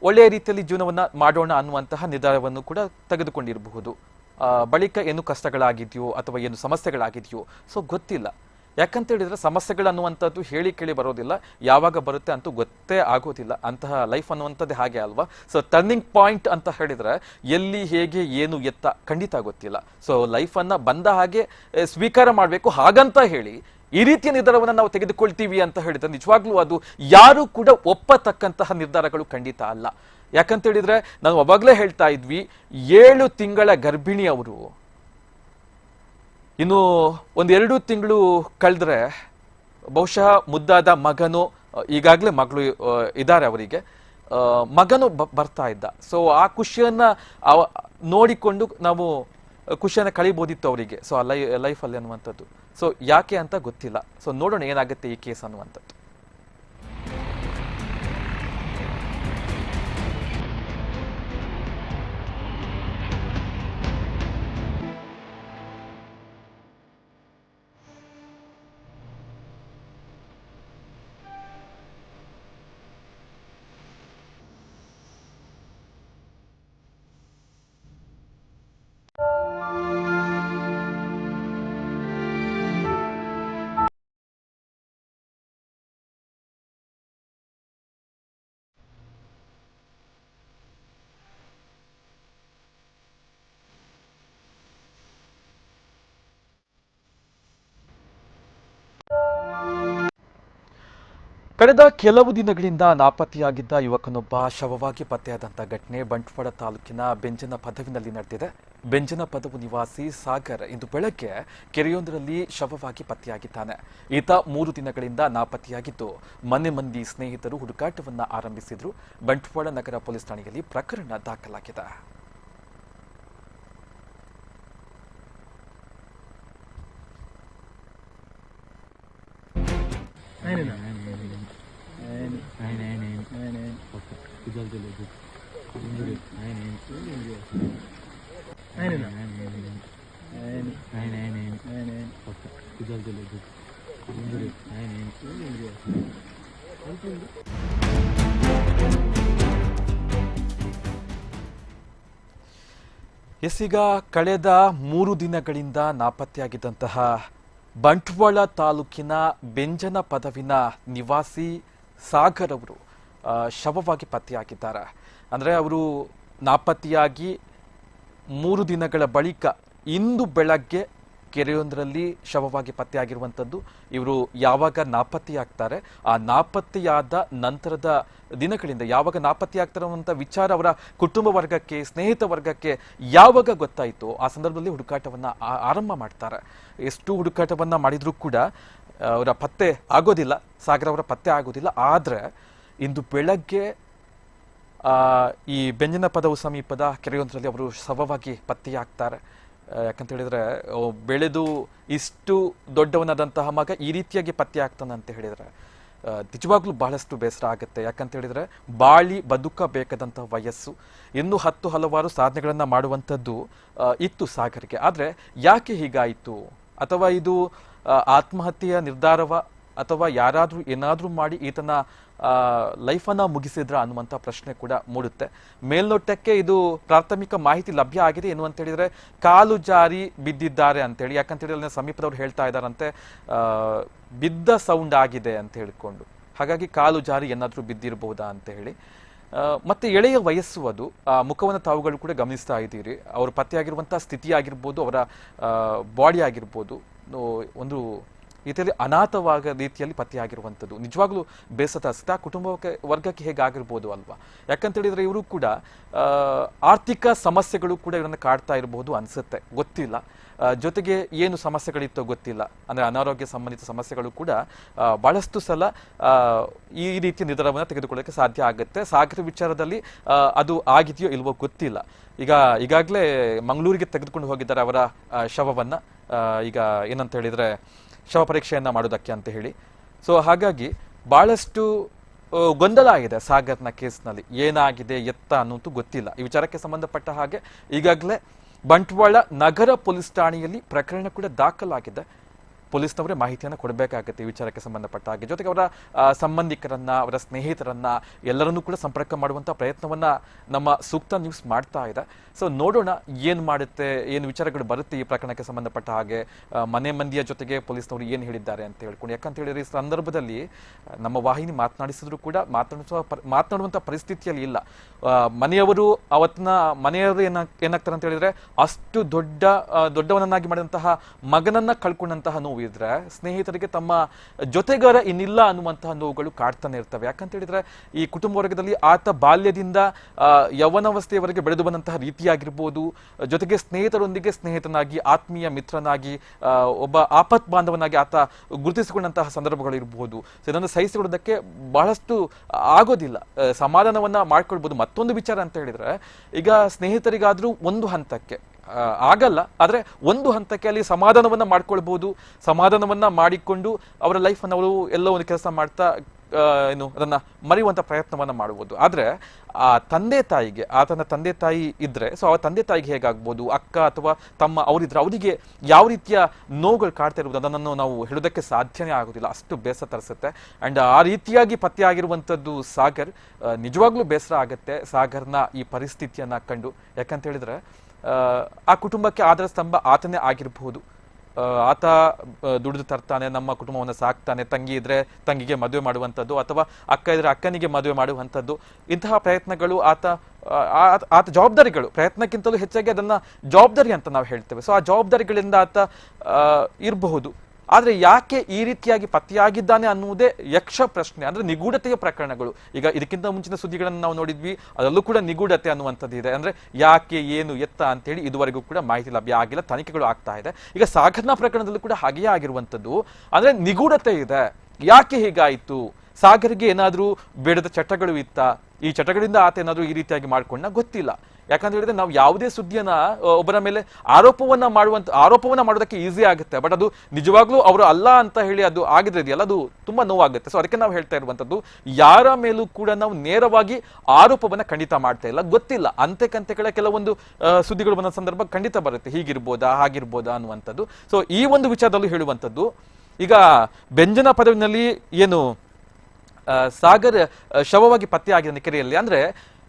ಒಳ್ಳೆಯ ರೀತಿಯಲ್ಲಿ ಜೀವನವನ್ನು ಮಾಡೋಣ ಅನ್ನುವಂತಹ ನಿರ್ಧಾರವನ್ನು ಕೂಡ ತೆಗೆದುಕೊಂಡಿರಬಹುದು. ಬಳಿಕ ಏನು ಕಷ್ಟಗಳಾಗಿದೆಯೋ ಅಥವಾ ಏನು ಸಮಸ್ಯೆಗಳಾಗಿದೆಯೋ ಸೊ ಗೊತ್ತಿಲ್ಲ. ಯಾಕಂತ ಹೇಳಿದ್ರೆ ಸಮಸ್ಯೆಗಳು ಅನ್ನುವಂಥದ್ದು ಹೇಳಿ ಕೇಳಿ ಬರೋದಿಲ್ಲ. ಯಾವಾಗ ಬರುತ್ತೆ ಅಂತೂ ಗೊತ್ತೇ ಆಗೋದಿಲ್ಲ. ಅಂತಹ ಲೈಫ್ ಅನ್ನುವಂಥದ್ದೇ ಹಾಗೆ ಅಲ್ವಾ? ಸೊ ಟರ್ನಿಂಗ್ ಪಾಯಿಂಟ್ ಅಂತ ಹೇಳಿದ್ರೆ ಎಲ್ಲಿ, ಹೇಗೆ, ಏನು ಎತ್ತ ಖಂಡಿತ ಗೊತ್ತಿಲ್ಲ. ಸೊ ಲೈಫನ್ನು ಬಂದ ಹಾಗೆ ಸ್ವೀಕಾರ ಮಾಡಬೇಕು. ಹಾಗಂತ ಹೇಳಿ ಈ ರೀತಿಯ ನಿರ್ಧಾರವನ್ನು ನಾವು ತೆಗೆದುಕೊಳ್ತೀವಿ ಅಂತ ಹೇಳಿದ್ರೆ ನಿಜವಾಗ್ಲೂ ಅದು ಯಾರು ಕೂಡ ಒಪ್ಪತಕ್ಕಂತಹ ನಿರ್ಧಾರಗಳು ಖಂಡಿತ ಅಲ್ಲ. ಯಾಕಂತ ಹೇಳಿದ್ರೆ ನಾವು ಅವಾಗಲೇ ಹೇಳ್ತಾ ಇದ್ವಿ, ಏಳು ತಿಂಗಳ ಗರ್ಭಿಣಿ ಅವರು ಇನ್ನು ಒಂದೆರಡು ತಿಂಗಳು ಕಳೆದ್ರೆ ಬಹುಶಃ ಮುದ್ದಾದ ಮಗನು ಈಗಾಗಲೇ ಮಗಳು ಇದ್ದಾರೆ ಅವರಿಗೆ. ಮಗನು ಬರ್ತಾ ಇದ್ದ. ಸೊ ಆ ಖುಷಿಯನ್ನ ನೋಡಿಕೊಂಡು ನಾವು ಖುಷಿಯನ್ನು ಕಳಿಬೋದಿತ್ತು ಅವರಿಗೆ. ಸೊ ಆ ಲೈ, ಲೈಫಲ್ಲಿ ಅನ್ನುವಂಥದ್ದು. ಸೊ ಯಾಕೆ ಅಂತ ಗೊತ್ತಿಲ್ಲ. ಸೊ ನೋಡೋಣ ಏನಾಗುತ್ತೆ ಈ ಕೇಸ್ ಅನ್ನುವಂಥದ್ದು. ಕಳೆದ ಕೆಲವು ದಿನಗಳಿಂದ ನಾಪತ್ತೆಯಾಗಿದ್ದ ಯುವಕನೊಬ್ಬ ಶವವಾಗಿ ಪತ್ತೆಯಾದಂಥ ಘಟನೆ ಬಂಟ್ವಾಳ ತಾಲೂಕಿನ ಬೆಂಜನ ಪದವಿನಲ್ಲಿ ನಡೆದಿದೆ. ಬೆಂಜನ ಪದವು ನಿವಾಸಿ ಸಾಗರ್ ಇಂದು ಬೆಳಗ್ಗೆ ಕೆರೆಯೊಂದರಲ್ಲಿ ಶವವಾಗಿ ಪತ್ತೆಯಾಗಿದ್ದಾನೆ. ಈತ ಮೂರು ದಿನಗಳಿಂದ ನಾಪತ್ತೆಯಾಗಿದ್ದು, ಮನೆ ಮಂದಿ ಸ್ನೇಹಿತರು ಹುಡುಕಾಟವನ್ನು ಆರಂಭಿಸಿದ್ರು. ಬಂಟ್ವಾಳ ನಗರ ಪೊಲೀಸ್ ಠಾಣೆಯಲ್ಲಿ ಪ್ರಕರಣ ದಾಖಲಾಗಿದೆ. ಎಸ್ ಈಗ ಕಳೆದ ಮೂರು ದಿನಗಳಿಂದ ನಾಪತ್ತೆಯಾಗಿದ್ದಂತಹ ಬಂಟ್ವಾಳ ತಾಲೂಕಿನ ಬೆಂಜನ ಪದವಿನ ನಿವಾಸಿ ಸಾಗರ್ ಅವರು ಶವವಾಗಿ ಪತ್ತೆಯಾಗಿದ್ದಾರೆ. ಅಂದರೆ ಅವರು ನಾಪತ್ತೆಯಾಗಿ ಮೂರು ದಿನಗಳ ಬಳಿಕ ಇಂದು ಬೆಳಗ್ಗೆ ಕೆರೆಯೊಂದರಲ್ಲಿ ಶವವಾಗಿ ಪತ್ತೆಯಾಗಿರುವಂಥದ್ದು ಇವರು ಯಾವಾಗ ನಾಪತ್ತೆಯಾಗ್ತಾರೆ. ಆ ನಾಪತ್ತೆಯಾದ ನಂತರದ ದಿನಗಳಿಂದ ಯಾವಾಗ ನಾಪತ್ತೆಯಾಗ್ತಾರೆ ಅನ್ನುವಂಥ ವಿಚಾರ ಅವರ ಕುಟುಂಬ ವರ್ಗಕ್ಕೆ, ಸ್ನೇಹಿತ ವರ್ಗಕ್ಕೆ ಯಾವಾಗ ಗೊತ್ತಾಯಿತು ಆ ಸಂದರ್ಭದಲ್ಲಿ ಹುಡುಕಾಟವನ್ನು ಆರಂಭ ಮಾಡ್ತಾರೆ. ಎಷ್ಟು ಹುಡುಕಾಟವನ್ನು ಮಾಡಿದರೂ ಕೂಡ ಅವರ ಪತ್ತೆ ಆಗೋದಿಲ್ಲ, ಸಾಗರ ಅವರ ಪತ್ತೆ ಆಗೋದಿಲ್ಲ. ಆದರೆ ಇಂದು ಬೆಳಗ್ಗೆ ಈ ಬೆಂಜಿನ ಪದವು ಸಮೀಪದ ಕೆರೆಯೊಂದರಲ್ಲಿ ಅವರು ಶವವಾಗಿ ಪತ್ತೆಯಾಗ್ತಾರೆ. ಯಾಕಂತ ಹೇಳಿದರೆ ಬೆಳೆದು ಇಷ್ಟು ದೊಡ್ಡವನಾದಂತಹ ಮಗ ಈ ರೀತಿಯಾಗಿ ಪತ್ತೆ ಆಗ್ತಾನೆ ಅಂತ ಹೇಳಿದರೆ ನಿಜವಾಗ್ಲೂ ಬಹಳಷ್ಟು ಬೇಸರ ಆಗುತ್ತೆ. ಯಾಕಂತ ಹೇಳಿದರೆ, ಬಾಳಿ ಬದುಕಬೇಕಾದಂತಹ ವಯಸ್ಸು. ಇನ್ನೂ ಹತ್ತು ಹಲವಾರು ಸಾಧನೆಗಳನ್ನು ಮಾಡುವಂಥದ್ದು ಇತ್ತು ಸಾಗರ್ಗೆ. ಆದರೆ ಯಾಕೆ ಹೀಗಾಯಿತು? ಅಥವಾ ಇದು ಆತ್ಮಹತ್ಯೆಯ ನಿರ್ಧಾರವ ಅಥವಾ ಯಾರಾದರೂ ಏನಾದರೂ ಮಾಡಿ ಈತನ ಲೈಫನ್ನು ಮುಗಿಸಿದ್ರ ಅನ್ನುವಂಥ ಪ್ರಶ್ನೆ ಕೂಡ ಮೂಡುತ್ತೆ. ಮೇಲ್ನೋಟಕ್ಕೆ ಇದು ಪ್ರಾಥಮಿಕ ಮಾಹಿತಿ ಲಭ್ಯ ಆಗಿದೆ ಏನು ಅಂತ ಹೇಳಿದ್ರೆ ಕಾಲು ಜಾರಿ ಬಿದ್ದಿದ್ದಾರೆ ಅಂತೇಳಿ. ಯಾಕಂತೇಳಿ ಅಲ್ಲಿನ ಸಮೀಪದವ್ರು ಹೇಳ್ತಾ ಇದ್ದಾರಂತೆ ಬಿದ್ದ ಸೌಂಡ್ ಆಗಿದೆ ಅಂತ ಹೇಳಿಕೊಂಡು. ಹಾಗಾಗಿ ಕಾಲು ಜಾರಿ ಏನಾದರೂ ಬಿದ್ದಿರಬಹುದಾ ಅಂತ ಹೇಳಿ ಮತ್ತು ಎಳೆಯ ವಯಸ್ಸು ಅದು. ಮುಖವನ್ನು ತಾವುಗಳು ಕೂಡ ಗಮನಿಸ್ತಾ ಇದ್ದೀರಿ. ಅವರು ಪತ್ತೆಯಾಗಿರುವಂಥ ಸ್ಥಿತಿ ಆಗಿರ್ಬೋದು ಅವರ ಬಾಡಿ ಆಗಿರ್ಬೋದು. ಒಂದು ರೀತಿಯಲ್ಲಿ ಅನಾಥವಾದ ರೀತಿಯಲ್ಲಿ ಪತ್ತೆಯಾಗಿರುವಂಥದ್ದು. ನಿಜವಾಗ್ಲೂ ಬೇಸತ ಅನಿಸುತ್ತೆ ಕುಟುಂಬ ಕುಟುಂಬಕ್ಕೆ ವರ್ಗಕ್ಕೆ ಹೇಗಾಗಿರ್ಬೋದು ಅಲ್ವಾ? ಯಾಕಂತ ಹೇಳಿದ್ರೆ ಇವರು ಕೂಡ ಆರ್ಥಿಕ ಸಮಸ್ಯೆಗಳು ಕೂಡ ಇವರನ್ನು ಕಾಡ್ತಾ ಇರಬಹುದು ಅನಿಸುತ್ತೆ. ಗೊತ್ತಿಲ್ಲ. ಜೊತೆಗೆ ಏನು ಸಮಸ್ಯೆಗಳಿತ್ತೋ ಗೊತ್ತಿಲ್ಲ. ಅಂದರೆ ಅನಾರೋಗ್ಯ ಸಂಬಂಧಿತ ಸಮಸ್ಯೆಗಳು ಕೂಡ ಬಹಳಷ್ಟು ಸಲ ಈ ರೀತಿಯ ನಿರ್ಧಾರವನ್ನು ತೆಗೆದುಕೊಳ್ಳೋಕೆ ಸಾಧ್ಯ ಆಗುತ್ತೆ. ಸಾಗರ ವಿಚಾರದಲ್ಲಿ ಅದು ಆಗಿದೆಯೋ ಇಲ್ವೋ ಗೊತ್ತಿಲ್ಲ. ಈಗ, ಈಗಾಗಲೇ ಮಂಗಳೂರಿಗೆ ತೆಗೆದುಕೊಂಡು ಹೋಗಿದ್ದಾರೆ ಅವರ ಶವವನ್ನು. ಈಗ ಏನಂತ ಹೇಳಿದರೆ, ಶವ ಪರೀಕ್ಷೆಯನ್ನು ಮಾಡೋದಕ್ಕೆ ಅಂತ ಹೇಳಿ. ಸೊ ಹಾಗಾಗಿ ಬಹಳಷ್ಟು ಗೊಂದಲ ಆಗಿದೆ ಸಾಗರ್ನ ಕೇಸ್ನಲ್ಲಿ. ಏನಾಗಿದೆ, ಎತ್ತ ಅನ್ನೋದು ಗೊತ್ತಿಲ್ಲ. ಈ ವಿಚಾರಕ್ಕೆ ಸಂಬಂಧಪಟ್ಟ ಹಾಗೆ ಈಗಾಗಲೇ ಬಂಟ್ವಾಳ ನಗರ ಪೊಲೀಸ್ ಠಾಣೆಯಲ್ಲಿ ಪ್ರಕರಣ ಕೂಡ ದಾಖಲಾಗಿದೆ. ಪೊಲೀಸ್ನವರೇ ಮಾಹಿತಿಯನ್ನು ಕೊಡಬೇಕಾಗುತ್ತೆ ವಿಚಾರಕ್ಕೆ ಸಂಬಂಧಪಟ್ಟ ಹಾಗೆ. ಜೊತೆಗೆ ಅವರ ಸಂಬಂಧಿಕರನ್ನ, ಅವರ ಸ್ನೇಹಿತರನ್ನ ಎಲ್ಲರನ್ನೂ ಕೂಡ ಸಂಪರ್ಕ ಮಾಡುವಂಥ ಪ್ರಯತ್ನವನ್ನ ನಮ್ಮ ಸೂಕ್ತ ನ್ಯೂಸ್ ಮಾಡ್ತಾ ಇದೆ. ಸೊ ನೋಡೋಣ ಏನು ಮಾಡುತ್ತೆ, ಏನು ವಿಚಾರಗಳು ಬರುತ್ತೆ ಈ ಪ್ರಕರಣಕ್ಕೆ ಸಂಬಂಧಪಟ್ಟ ಹಾಗೆ. ಮನೆ ಮಂದಿಯ ಜೊತೆಗೆ ಪೊಲೀಸ್ನವರು ಏನು ಹೇಳಿದ್ದಾರೆ ಅಂತ ಹೇಳ್ಕೊಂಡು, ಯಾಕಂತ ಹೇಳಿದ್ರೆ ಈ ಸಂದರ್ಭದಲ್ಲಿ ನಮ್ಮ ವಾಹಿನಿ ಮಾತನಾಡಿಸಿದ್ರು ಕೂಡ ಮಾತನಾಡಿಸುವ ಮಾತನಾಡುವಂಥ ಪರಿಸ್ಥಿತಿಯಲ್ಲಿ ಇಲ್ಲ. ಮನೆಯವರು ಅವತ್ತಿನ, ಮನೆಯವರು ಏನ, ಏನಾಗ್ತಾರೆ ಅಂತ ಹೇಳಿದ್ರೆ ಅಷ್ಟು ದೊಡ್ಡ ದೊಡ್ಡವನನ್ನಾಗಿ ಮಾಡಿದಂತಹ ಮಗನನ್ನ ಕಳ್ಕೊಂಡಂತಹ ನೋವು ಇದ್ರೆ ಸ್ನೇಹಿತರಿಗೆ ತಮ್ಮ ಜೊತೆಗಾರ ಇನ್ನಿಲ್ಲ ಅನ್ನುವಂತಹ ನೋವುಗಳು ಕಾಡ್ತಾನೆ ಇರ್ತವೆ. ಯಾಕಂತ ಹೇಳಿದ್ರೆ ಈ ಕುಟುಂಬ ವರ್ಗದಲ್ಲಿ ಆತ ಬಾಲ್ಯದಿಂದ ಯವನಾವಸ್ಥೆಯವರೆಗೆ ಬೆಳೆದು ಬಂದಂತಹ ರೀತಿಯಾಗಿರ್ಬೋದು. ಜೊತೆಗೆ ಸ್ನೇಹಿತರೊಂದಿಗೆ ಸ್ನೇಹಿತನಾಗಿ, ಆತ್ಮೀಯ ಮಿತ್ರನಾಗಿ ಒಬ್ಬ ಆಪತ್ ಬಾಂಧವನಾಗಿ ಆತ ಗುರುತಿಸಿಕೊಂಡಂತಹ ಸಂದರ್ಭಗಳು ಇರಬಹುದು ಇದನ್ನು ಸಹಿಸಿಕೊಳ್ಳೋದಕ್ಕೆ ಬಹಳಷ್ಟು ಆಗೋದಿಲ್ಲ. ಸಮಾಧಾನವನ್ನ ಮಾಡ್ಕೊಳ್ಬಹುದು ಮತ್ತೊಂದು ವಿಚಾರ ಅಂತ ಹೇಳಿದ್ರೆ, ಈಗ ಸ್ನೇಹಿತರಿಗಾದ್ರೂ ಒಂದು ಹಂತಕ್ಕೆ ಆಗಲ್ಲ. ಆದರೆ ಒಂದು ಹಂತಕ್ಕೆ ಅಲ್ಲಿ ಸಮಾಧಾನವನ್ನು ಮಾಡ್ಕೊಳ್ಬೋದು, ಸಮಾಧಾನವನ್ನು ಮಾಡಿಕೊಂಡು ಅವರ ಲೈಫನ್ನು ಅವರು ಎಲ್ಲ ಒಂದು ಕೆಲಸ ಮಾಡ್ತಾ ಏನು, ಅದನ್ನು ಮರೆಯುವಂಥ ಪ್ರಯತ್ನವನ್ನು ಮಾಡ್ಬೋದು. ಆದರೆ ಆ ತಂದೆ ತಾಯಿಗೆ ಆತನ ತಂದೆ ತಾಯಿ ಇದ್ದರೆ ಸೊ ಆ ತಂದೆ ತಾಯಿಗೆ ಹೇಗಾಗ್ಬೋದು? ಅಕ್ಕ ಅಥವಾ ತಮ್ಮ ಅವರಿದ್ರೆ ಅವರಿಗೆ ಯಾವ ರೀತಿಯ ನೋವುಗಳು ಕಾಡ್ತಾ ಇರ್ಬೋದು? ಅದನ್ನು ನಾವು ಹೇಳೋದಕ್ಕೆ ಸಾಧ್ಯನೇ ಆಗೋದಿಲ್ಲ. ಅಷ್ಟು ಬೇಸರ ತರಿಸುತ್ತೆ. ಆ್ಯಂಡ್ ಆ ರೀತಿಯಾಗಿ ಪತ್ತೆಯಾಗಿರುವಂಥದ್ದು ಸಾಗರ್ ನಿಜವಾಗ್ಲೂ ಬೇಸರ ಆಗುತ್ತೆ ಸಾಗರ್ನ ಈ ಪರಿಸ್ಥಿತಿಯನ್ನು ಕಂಡು. ಯಾಕಂತ ಹೇಳಿದ್ರೆ ಆ, ಕುಟುಂಬಕ್ಕೆ ಆಧಾರ ಸ್ತಂಭ ಆತನೇ ಆಗಿರಬಹುದು. ಆತ ದುಡಿದು ತರ್ತಾನೆ ನಮ್ಮ ಕುಟುಂಬವನ್ನು ಸಾಕ್ತಾನೆ ತಂಗಿ ಇದ್ರೆ ತಂಗಿಗೆ ಮದುವೆ ಮಾಡುವಂಥದ್ದು ಅಥವಾ ಅಕ್ಕ ಇದ್ರೆ ಅಕ್ಕನಿಗೆ ಮದುವೆ ಮಾಡುವಂಥದ್ದು ಇಂತಹ ಪ್ರಯತ್ನಗಳು ಆತ ಆತ ಜವಾಬ್ದಾರಿಗಳು. ಪ್ರಯತ್ನಕ್ಕಿಂತಲೂ ಹೆಚ್ಚಾಗಿ ಅದನ್ನ ಜವಾಬ್ದಾರಿ ಅಂತ ನಾವು ಹೇಳ್ತೇವೆ. ಸೊ ಆ ಜವಾಬ್ದಾರಿಗಳಿಂದ ಆತ ಇರಬಹುದು. ಆದ್ರೆ ಯಾಕೆ ಈ ರೀತಿಯಾಗಿ ಪತ್ತೆಯಾಗಿದ್ದಾನೆ ಅನ್ನುವುದೇ ಯಕ್ಷ ಪ್ರಶ್ನೆ, ಅಂದ್ರೆ ನಿಗೂಢತೆಯ ಪ್ರಕರಣಗಳು. ಈಗ ಇದಕ್ಕಿಂತ ಮುಂಚಿನ ಸುದ್ದಿಗಳನ್ನು ನಾವು ನೋಡಿದ್ವಿ, ಅದರಲ್ಲೂ ಕೂಡ ನಿಗೂಢತೆ ಅನ್ನುವಂಥದ್ದು ಇದೆ. ಅಂದ್ರೆ ಯಾಕೆ, ಏನು, ಎತ್ತ ಅಂತೇಳಿ ಇದುವರೆಗೂ ಕೂಡ ಮಾಹಿತಿ ಲಭ್ಯ ಆಗಿಲ್ಲ, ತನಿಖೆಗಳು ಆಗ್ತಾ ಇದೆ. ಈಗ ಸಾಗರ್ನ ಪ್ರಕರಣದಲ್ಲೂ ಕೂಡ ಹಾಗೆಯೇ ಆಗಿರುವಂಥದ್ದು. ಅಂದ್ರೆ ನಿಗೂಢತೆ ಇದೆ. ಯಾಕೆ ಹೀಗಾಯಿತು? ಸಾಗರ್ಗೆ ಏನಾದ್ರೂ ಬೇಡದ ಚಟಗಳು ಇತ್ತ? ಈ ಚಟಗಳಿಂದ ಆತ ಏನಾದರೂ ಈ ರೀತಿಯಾಗಿ ಮಾಡ್ಕೊಂಡ ಗೊತ್ತಿಲ್ಲ. ಯಾಕಂತ ಹೇಳಿದ್ರೆ ನಾವು ಯಾವುದೇ ಸುದ್ದಿಯನ್ನ ಒಬ್ಬರ ಮೇಲೆ ಆರೋಪವನ್ನ ಮಾಡುವಂತ, ಆರೋಪವನ್ನ ಮಾಡೋದಕ್ಕೆ ಈಸಿ ಆಗುತ್ತೆ. ಬಟ್ ಅದು ನಿಜವಾಗ್ಲೂ ಅವರು ಅಲ್ಲ ಅಂತ ಹೇಳಿ ಅದು ಆಗಿದ್ರೆ ಇದೆಯಲ್ಲ ಅದು ತುಂಬಾ ನೋವಾಗುತ್ತೆ. ಸೊ ಅದಕ್ಕೆ ನಾವು ಹೇಳ್ತಾ ಇರುವಂತದ್ದು, ಯಾರ ಮೇಲೂ ಕೂಡ ನಾವು ನೇರವಾಗಿ ಆರೋಪವನ್ನ ಖಂಡಿತ ಮಾಡ್ತಾ ಇಲ್ಲ. ಗೊತ್ತಿಲ್ಲ. ಅಂತೆ ಕಂತೆಗಳ ಕೆಲವೊಂದು ಸುದ್ದಿಗಳು ಬಂದ ಸಂದರ್ಭ ಖಂಡಿತ ಬರುತ್ತೆ. ಹೀಗಿರ್ಬೋದಾ, ಹಾಗಿರ್ಬೋದಾ ಅನ್ನುವಂಥದ್ದು. ಸೊ ಈ ಒಂದು ವಿಚಾರದಲ್ಲೂ ಹೇಳುವಂಥದ್ದು, ಈಗ ಬೆಂಜನ ಪದವಿನಲ್ಲಿ ಏನು ಸಾಗರ್ ಶವವಾಗಿ ಪತ್ತೆ ಆಗಿದೆ ಕೆರೆಯಲ್ಲಿ. ಅಂದ್ರೆ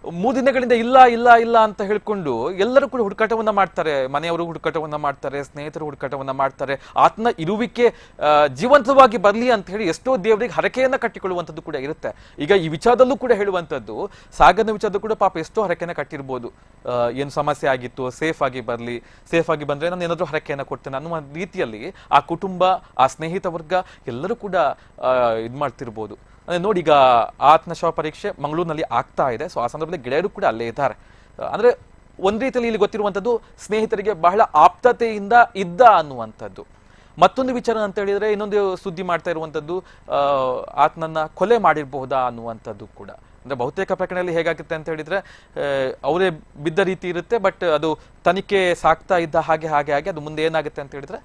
ಮೂರು ದಿನಗಳಿಂದ ಇಲ್ಲ ಇಲ್ಲ ಇಲ್ಲ ಅಂತ ಹೇಳ್ಕೊಂಡು ಎಲ್ಲರೂ ಕೂಡ ಹುಡುಕಾಟವನ್ನ ಮಾಡ್ತಾರೆ. ಮನೆಯವರು ಹುಡುಕಾಟವನ್ನ ಮಾಡ್ತಾರೆ, ಸ್ನೇಹಿತರು ಹುಡುಕಾಟವನ್ನ ಮಾಡ್ತಾರೆ. ಆತ್ಮ ಇರುವಿಕೆ ಜೀವಂತವಾಗಿ ಬರಲಿ ಅಂತ ಹೇಳಿ ಎಷ್ಟೋ ದೇವರಿಗೆ ಹರಕೆಯನ್ನ ಕಟ್ಟಿಕೊಳ್ಳುವಂಥದ್ದು ಕೂಡ ಇರುತ್ತೆ. ಈಗ ಈ ವಿಚಾರದಲ್ಲೂ ಕೂಡ ಹೇಳುವಂಥದ್ದು ಸಾಗರದ ವಿಚಾರದಲ್ಲೂ ಕೂಡ ಪಾಪ ಎಷ್ಟೋ ಹರಕೆಯನ್ನ ಕಟ್ಟಿರ್ಬೋದು. ಏನು ಸಮಸ್ಯೆ ಆಗಿತ್ತು ಸೇಫ್ ಆಗಿ ಬರಲಿ ಸೇಫ್ ಆಗಿ ಬಂದ್ರೆ ನಾನು ಏನಾದರೂ ಹರಕೆಯನ್ನ ಕೊಡ್ತೇನೆ ಅನ್ನುವ ರೀತಿಯಲ್ಲಿ ಆ ಕುಟುಂಬ, ಆ ಸ್ನೇಹಿತ ವರ್ಗ ಎಲ್ಲರೂ ಕೂಡ ಇದು ಮಾಡ್ತಿರ್ಬೋದು ನೋಡಿ, ಈಗ ಆತ್ಮ ಶವ ಪರೀಕ್ಷೆ ಮಂಗಳೂರಿನಲ್ಲಿ ಆಗ್ತಾ ಇದೆ. ಸೊ ಆ ಸಂದರ್ಭದಲ್ಲಿ ಗೆಳೆಯರು ಕೂಡ ಅಲ್ಲೇ ಇದ್ದಾರೆ. ಅಂದ್ರೆ ಒಂದು ರೀತಿಯಲ್ಲಿ ಇಲ್ಲಿ ಗೊತ್ತಿರುವಂತದ್ದು ಸ್ನೇಹಿತರಿಗೆ ಬಹಳ ಆಪ್ತತೆಯಿಂದ ಇದ್ದ ಅನ್ನುವಂಥದ್ದು. ಮತ್ತೊಂದು ವಿಚಾರ ಅಂತ ಹೇಳಿದ್ರೆ, ಇನ್ನೊಂದು ಸುದ್ದಿ ಮಾಡ್ತಾ ಇರುವಂಥದ್ದು ಆತನನ್ನ ಕೊಲೆ ಮಾಡಿರಬಹುದಾ ಅನ್ನುವಂಥದ್ದು ಕೂಡ. ಅಂದ್ರೆ ಬಹುತೇಕ ಪ್ರಕರಣದಲ್ಲಿ ಹೇಗಾಗುತ್ತೆ ಅಂತ ಹೇಳಿದ್ರೆ ಅವರೇ ಬಿದ್ದ ರೀತಿ ಇರುತ್ತೆ, ಬಟ್ ಅದು ತನಿಖೆ ಸಾಕ್ತಾ ಇದ್ದ ಹಾಗೆ ಹಾಗೆ ಹಾಗೆ, ಅದು ಮುಂದೆ ಏನಾಗುತ್ತೆ ಅಂತ ಹೇಳಿದ್ರೆ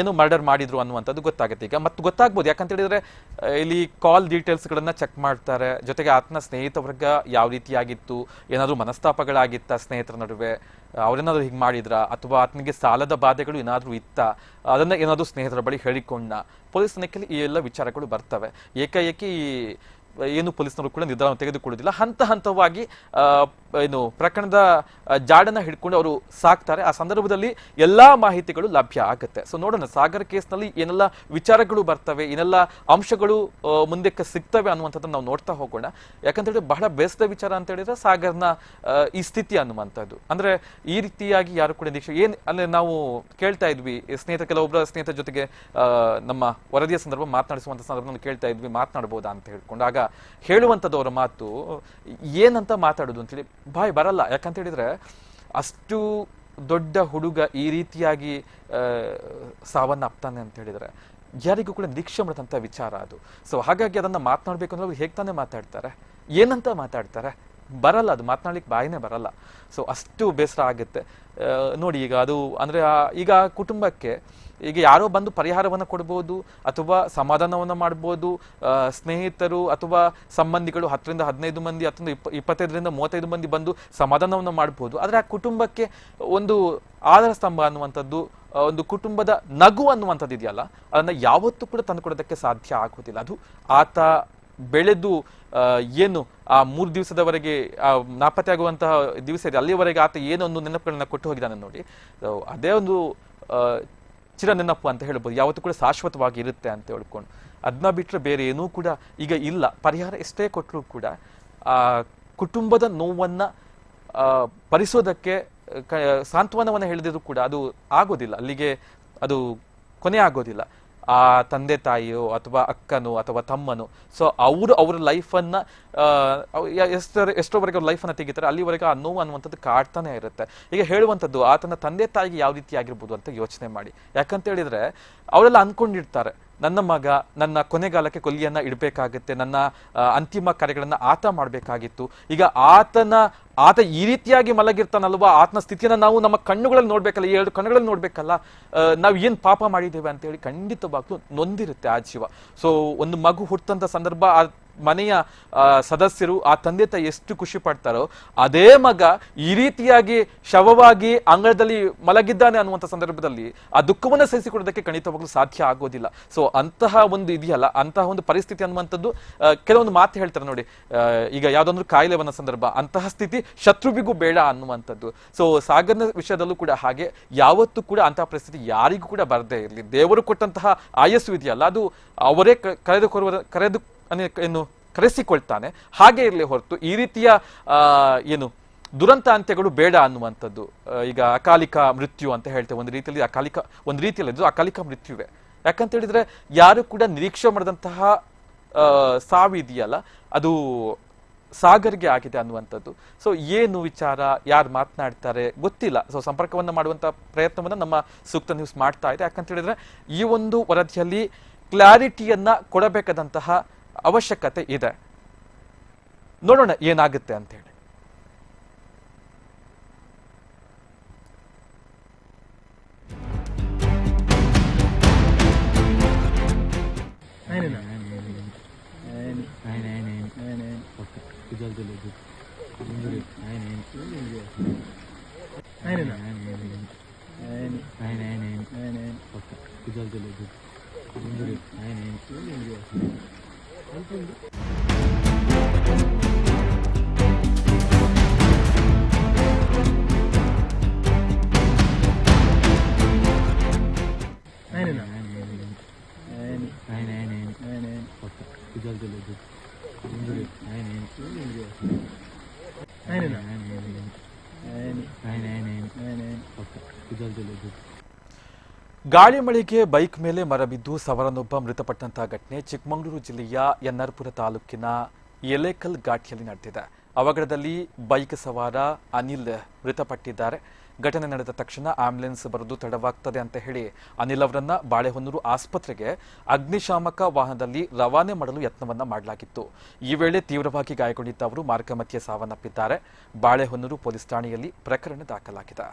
ಏನು ಮರ್ಡರ್ ಮಾಡಿದ್ರು ಅನ್ನುವಂಥದ್ದು ಗೊತ್ತಾಗುತ್ತೆ. ಈಗ ಮತ್ತು ಗೊತ್ತಾಗ್ಬೋದು. ಯಾಕಂತ ಹೇಳಿದ್ರೆ ಇಲ್ಲಿ ಕಾಲ್ ಡೀಟೇಲ್ಸ್ಗಳನ್ನು ಚೆಕ್ ಮಾಡ್ತಾರೆ. ಜೊತೆಗೆ ಆತನ ಸ್ನೇಹಿತ ವರ್ಗ ಯಾವ ರೀತಿಯಾಗಿತ್ತು? ಏನಾದರೂ ಮನಸ್ತಾಪಗಳಾಗಿತ್ತ ಸ್ನೇಹಿತರ ನಡುವೆ? ಅವರೇನಾದ್ರು ಹೀಗೆ ಮಾಡಿದ್ರ? ಅಥವಾ ಆತನಿಗೆ ಸಾಲದ ಬಾಧೆಗಳು ಏನಾದರೂ ಇತ್ತ? ಅದನ್ನ ಏನಾದರೂ ಸ್ನೇಹಿತರ ಬಳಿ ಹೇಳಿಕೊಂಡ. ಪೊಲೀಸ್ ತನಿಖೆಯಲ್ಲಿ ಈ ಎಲ್ಲ ವಿಚಾರಗಳು ಬರ್ತವೆ. ಏಕಾಏಕಿ ಏನು ಪೊಲೀಸ್ನವರು ಕೂಡ ನಿರ್ಧಾರ ತೆಗೆದುಕೊಳ್ಳುವುದಿಲ್ಲ. ಹಂತ ಹಂತವಾಗಿ ಏನು ಪ್ರಕರಣದ ಜಾಡನ್ನ ಹಿಡ್ಕೊಂಡು ಅವರು ಸಾಕ್ತಾರೆ. ಆ ಸಂದರ್ಭದಲ್ಲಿ ಎಲ್ಲಾ ಮಾಹಿತಿಗಳು ಲಭ್ಯ ಆಗುತ್ತೆ. ಸೊ ನೋಡೋಣ. ಸಾಗರ್ ಕೇಸ್ನಲ್ಲಿ ಏನೆಲ್ಲ ವಿಚಾರಗಳು ಬರ್ತವೆ, ಏನೆಲ್ಲ ಅಂಶಗಳು ಮುಂದಕ್ಕೆ ಸಿಗ್ತವೆ ಅನ್ನುವಂಥದ್ದನ್ನ ನಾವು ನೋಡ್ತಾ ಹೋಗೋಣ. ಯಾಕಂತ ಹೇಳಿದ್ರೆ ಬಹಳ ಬೇಸದ ವಿಚಾರ ಅಂತ ಹೇಳಿದ್ರೆ ಸಾಗರ್ನ ಈ ಸ್ಥಿತಿ ಅನ್ನುವಂಥದ್ದು. ಅಂದ್ರೆ ಈ ರೀತಿಯಾಗಿ ಯಾರು ಕೂಡ ನಿರೀಕ್ಷೆ, ಏನ್, ಅಂದ್ರೆ ನಾವು ಕೇಳ್ತಾ ಇದ್ವಿ, ಸ್ನೇಹಿತ ಕೆಲವೊಬ್ಬರ ಸ್ನೇಹಿತರ ಜೊತೆಗೆ ನಮ್ಮ ವರದಿಯ ಸಂದರ್ಭ ಮಾತನಾಡಿಸುವಂತ ಸಂದರ್ಭ ಕೇಳ್ತಾ ಇದ್ವಿ ಮಾತನಾಡಬಹುದಾ ಅಂತ ಹೇಳ್ಕೊಂಡು. ಆಗ ಹೇಳುವಂಥದ್ದು ಅವರ ಮಾತು ಏನಂತ ಮಾತಾಡೋದು ಅಂತೇಳಿ ಬಾಯ್ ಬರಲ್ಲ. ಯಾಕಂತ ಹೇಳಿದ್ರೆ ಅಷ್ಟು ದೊಡ್ಡ ಹುಡುಗ ಈ ರೀತಿಯಾಗಿ ಆ, ಸಾವನ್ನಪ್ತಾನೆ ಅಂತ ಹೇಳಿದ್ರೆ ಯಾರಿಗೂ ಕೂಡ ನಿರೀಕ್ಷೆ ಮಾಡಿದಂಥ ವಿಚಾರ ಅದು. ಸೊ ಹಾಗಾಗಿ ಅದನ್ನ ಮಾತನಾಡಬೇಕು ಅಂದ್ರೆ ಅವ್ರು ಹೇಗೆ ತಾನೇ ಮಾತಾಡ್ತಾರೆ? ಏನಂತ ಮಾತಾಡ್ತಾರೆ? ಬರಲ್ಲ ಅದು ಮಾತನಾಡ್ಲಿಕ್ಕೆ ಬಾಯಿನೇ ಬರಲ್ಲ. ಸೊ ಅಷ್ಟು ಬೇಸರ ಆಗುತ್ತೆ. ನೋಡಿ ಈಗ ಅದು ಅಂದ್ರೆ ಈಗ ಕುಟುಂಬಕ್ಕೆ ಈಗ ಯಾರೋ ಬಂದು ಪರಿಹಾರವನ್ನು ಕೊಡ್ಬೋದು ಅಥವಾ ಸಮಾಧಾನವನ್ನು ಮಾಡ್ಬೋದು ಸ್ನೇಹಿತರು ಅಥವಾ ಸಂಬಂಧಿಗಳು ಹತ್ತರಿಂದ ಹದಿನೈದು ಮಂದಿ ಹತ್ತೊಂದು ಇಪ್ಪ, ಇಪ್ಪತ್ತೈದರಿಂದ ಮೂವತ್ತೈದು ಮಂದಿ ಬಂದು ಸಮಾಧಾನವನ್ನು ಮಾಡ್ಬೋದು. ಆದರೆ ಆ ಕುಟುಂಬಕ್ಕೆ ಒಂದು ಆಧಾರ ಸ್ತಂಭ ಅನ್ನುವಂಥದ್ದು ಒಂದು ಕುಟುಂಬದ ನಗು ಅನ್ನುವಂಥದ್ದು ಇದೆಯಲ್ಲ, ಅದನ್ನ ಯಾವತ್ತೂ ಕೂಡ ತಂದುಕೊಡೋದಕ್ಕೆ ಸಾಧ್ಯ ಆಗೋದಿಲ್ಲ. ಅದು ಆತ ಬೆಳೆದು ಏನು ಆ ಮೂರು ದಿವಸದವರೆಗೆ, ಆ, ನಾಪತ್ತೆ ಆಗುವಂತಹ ದಿವಸ ಇದೆ, ಅಲ್ಲಿವರೆಗೆ ಆತ ಏನೊಂದು ನೆನಪುಗಳನ್ನ ಕೊಟ್ಟು ಹೋಗಿದ್ದಾನೆ ನೋಡಿ. ಅದೇ ಒಂದು ಚಿರ ನೆನಪು ಅಂತ ಹೇಳ್ಬೋದು. ಯಾವತ್ತೂ ಕೂಡ ಶಾಶ್ವತವಾಗಿ ಇರುತ್ತೆ ಅಂತ ಹೇಳ್ಕೊಂಡು. ಅದನ್ನ ಬಿಟ್ಟರೆ ಬೇರೆ ಏನೂ ಕೂಡ ಈಗ ಇಲ್ಲ. ಪರಿಹಾರ ಎಷ್ಟೇ ಕೊಟ್ಟರೂ ಕೂಡ ಆ ಕುಟುಂಬದ ನೋವನ್ನ ಆ, ಭರಿಸೋದಕ್ಕೆ ಕ- ಸಾಂತ್ವನವನ್ನ ಹೇಳಿದ್ರು ಕೂಡ ಅದು ಆಗೋದಿಲ್ಲ. ಅಲ್ಲಿಗೆ ಅದು ಕೊನೆ ಆಗೋದಿಲ್ಲ. ಆ ತಂದೆ ತಾಯಿಯೋ ಅಥವಾ ಅಕ್ಕನೋ ಅಥವಾ ತಮ್ಮನೋ. ಸೊ ಅವರು ಅವ್ರ ಲೈಫನ್ನ ಎಷ್ಟರ ಎಷ್ಟೋವರೆಗೆ ಅವ್ರ ಲೈಫನ್ನು ತೆಗಿತಾರೆ ಅಲ್ಲಿವರೆಗೆ ಆ ನೋವು ಅನ್ನುವಂಥದ್ದು ಕಾಡ್ತಾನೆ ಇರುತ್ತೆ. ಈಗ ಹೇಳುವಂಥದ್ದು, ಆತನ ತಂದೆ ತಾಯಿಗೆ ಯಾವ ರೀತಿ ಆಗಿರ್ಬೋದು ಅಂತ ಯೋಚನೆ ಮಾಡಿ. ಯಾಕಂತ ಹೇಳಿದ್ರೆ, ಅವರೆಲ್ಲ ಅನ್ಕೊಂಡಿರ್ತಾರೆ ನನ್ನ ಮಗ ನನ್ನ ಕೊನೆಗಾಲಕ್ಕೆ ಕೊಲ್ಲಿಯನ್ನ ಇಡಬೇಕಾಗುತ್ತೆ, ನನ್ನ ಅಂತಿಮ ಕಾರ್ಯಗಳನ್ನು ಆತ ಮಾಡಬೇಕಾಗಿತ್ತು. ಈಗ ಆತನ, ಆತ ಈ ರೀತಿಯಾಗಿ ಮಲಗಿರ್ತಾನಲ್ವಾ? ಆತನ ಸ್ಥಿತಿಯನ್ನ ನಾವು ನಮ್ಮ ಕಣ್ಣುಗಳಲ್ಲಿ ನೋಡ್ಬೇಕಲ್ಲ ಎರಡು ಕಣ್ಣುಗಳಲ್ಲಿ ನೋಡ್ಬೇಕಲ್ಲ ನಾವು ಏನು ಪಾಪ ಮಾಡಿದ್ದೇವೆ ಅಂತ ಹೇಳಿ ಖಂಡಿತವಾಗ್ಲೂ ನೊಂದಿರುತ್ತೆ ಆ ಜೀವ. ಸೊ ಒಂದು ಮಗು ಹುಟ್ಟಂತ ಸಂದರ್ಭ ಮನೆಯ ಸದಸ್ಯರು, ಆ ತಂದೆ ತಾಯಿ ಎಷ್ಟು ಖುಷಿ ಪಡ್ತಾರೋ, ಅದೇ ಮಗ ಈ ರೀತಿಯಾಗಿ ಶವವಾಗಿ ಅಂಗಳದಲ್ಲಿ ಮಲಗಿದ್ದಾನೆ ಅನ್ನುವಂಥ ಸಂದರ್ಭದಲ್ಲಿ ಆ ದುಃಖವನ್ನು ಸಹಿಸಿಕೊಳ್ಳೋದಕ್ಕೆ ಖಂಡಿತವಾಗ್ಲೂ ಸಾಧ್ಯ ಆಗೋದಿಲ್ಲ. ಸೊ ಅಂತಹ ಒಂದು ಇದೆಯಲ್ಲ, ಅಂತಹ ಒಂದು ಪರಿಸ್ಥಿತಿ ಅನ್ನುವಂಥದ್ದು ಕೆಲವೊಂದು ಮಾತು ಹೇಳ್ತಾರೆ ನೋಡಿ. ಈಗ ಯಾವುದೊಂದು ಕಾಯಿಲೆ ಬಂದ ಸಂದರ್ಭ, ಅಂತಹ ಸ್ಥಿತಿ ಶತ್ರುವಿಗೂ ಬೇಡ ಅನ್ನುವಂಥದ್ದು. ಸೊ ಸಾಗರ್ನ ವಿಷಯದಲ್ಲೂ ಕೂಡ ಹಾಗೆ, ಯಾವತ್ತೂ ಕೂಡ ಅಂತಹ ಪರಿಸ್ಥಿತಿ ಯಾರಿಗೂ ಕೂಡ ಬರದೇ ಇರಲಿ. ದೇವರು ಕೊಟ್ಟಂತಹ ಆಯಸ್ಸು ಇದೆಯಲ್ಲ, ಅದು ಅವರೇ ಕರೆದುಕೊರುವ, ಕರೆದು ಏನು ಕರೆಸಿಕೊಳ್ತಾನೆ. ಹಾಗೆ ಇರಲಿ ಹೊರತು ಈ ರೀತಿಯ ಏನು ದುರಂತ ಅಂತ್ಯಗಳು ಬೇಡ ಅನ್ನುವಂಥದ್ದು. ಈಗ ಅಕಾಲಿಕ ಮೃತ್ಯು ಅಂತ ಹೇಳ್ತೇವೆ. ಒಂದು ರೀತಿಯಲ್ಲಿ ಅಕಾಲಿಕ, ಒಂದು ರೀತಿಯಲ್ಲಿ ಇದು ಅಕಾಲಿಕ ಮೃತ್ಯುವೆ. ಯಾಕಂತ ಹೇಳಿದ್ರೆ ಯಾರು ಕೂಡ ನಿರೀಕ್ಷೆ ಮಾಡಿದಂತಹ ಸಾವಿದೆಯಲ್ಲ ಅದು ಸಾಗರ್ಗೆ ಆಗಿದೆ ಅನ್ನುವಂಥದ್ದು. ಸೊ ಏನು ವಿಚಾರ, ಯಾರು ಮಾತನಾಡ್ತಾರೆ ಗೊತ್ತಿಲ್ಲ. ಸೊ ಸಂಪರ್ಕವನ್ನು ಮಾಡುವಂಥ ಪ್ರಯತ್ನವನ್ನು ನಮ್ಮ ಸೂಕ್ತ ನ್ಯೂಸ್ ಮಾಡ್ತಾ ಇದೆ. ಯಾಕಂತ ಹೇಳಿದ್ರೆ ಈ ಒಂದು ವರದಿಯಲ್ಲಿ ಕ್ಲಾರಿಟಿಯನ್ನು ಕೊಡಬೇಕಾದಂತಹ ಅವಶ್ಯಕತೆ ಇದೆ ನೋಡೋಣ ಏನಾಗುತ್ತೆ ಅಂತೇಳಿ 안 뜨는데? ಗಾಳಿ ಮಳೆಗೆ ಬೈಕ್ ಮೇಲೆ ಮರ ಬಿದ್ದು ಸವರನೊಬ್ಬ ಮೃತಪಟ್ಟಂತಹ ಘಟನೆ ಚಿಕ್ಕಮಗಳೂರು ಜಿಲ್ಲೆಯ ಎನ್ಆರ್ಪುರ ತಾಲೂಕಿನ ಎಲೆಕಲ್ ಘಾಟಿಯಲ್ಲಿ ನಡೆದಿದೆ. ಅವಘಡದಲ್ಲಿ ಬೈಕ್ ಸವಾರ ಅನಿಲ್ ಮೃತಪಟ್ಟಿದ್ದಾರೆ. ಘಟನೆ ನಡೆದ ತಕ್ಷಣ ಆಂಬ್ಯುಲೆನ್ಸ್ ಬರೆದು ತಡವಾಗ್ತದೆ ಅಂತ ಹೇಳಿ ಅನಿಲ್ ಅವರನ್ನ ಬಾಳೆಹೊನ್ನೂರು ಆಸ್ಪತ್ರೆಗೆ ಅಗ್ನಿಶಾಮಕ ವಾಹನದಲ್ಲಿ ರವಾನೆ ಮಾಡಲು ಯತ್ನವನ್ನ ಮಾಡಲಾಗಿತ್ತು. ಈ ವೇಳೆ ತೀವ್ರವಾಗಿ ಗಾಯಗೊಂಡಿದ್ದ ಅವರು ಮಾರ್ಗ ಮಧ್ಯೆ ಸಾವನ್ನಪ್ಪಿದ್ದಾರೆ. ಬಾಳೆಹೊನ್ನೂರು ಪೊಲೀಸ್ ಠಾಣೆಯಲ್ಲಿ ಪ್ರಕರಣ ದಾಖಲಾಗಿದೆ.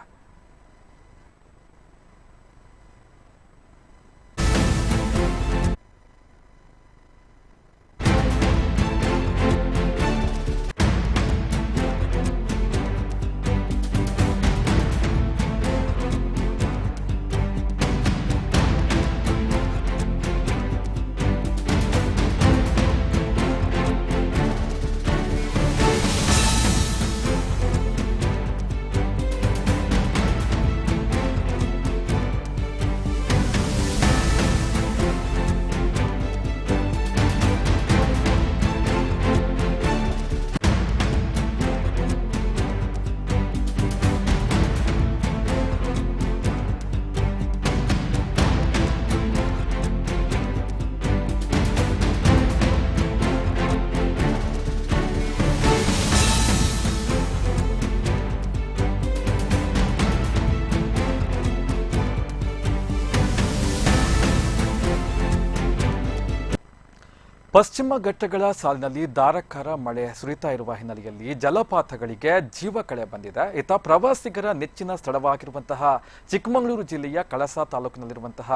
ಪಶ್ಚಿಮ ಘಟ್ಟಗಳ ಸಾಲಿನಲ್ಲಿ ಧಾರಾಕಾರ ಮಳೆ ಸುರಿತಾ ಇರುವ ಹಿನ್ನೆಲೆಯಲ್ಲಿ ಜಲಪಾತಗಳಿಗೆ ಜೀವ ಕಳೆ ಬಂದಿದೆ. ಇತ್ತ ಪ್ರವಾಸಿಗರ ನೆಚ್ಚಿನ ಸ್ಥಳವಾಗಿರುವಂತಹ ಚಿಕ್ಕಮಗಳೂರು ಜಿಲ್ಲೆಯ ಕಳಸ ತಾಲೂಕಿನಲ್ಲಿರುವಂತಹ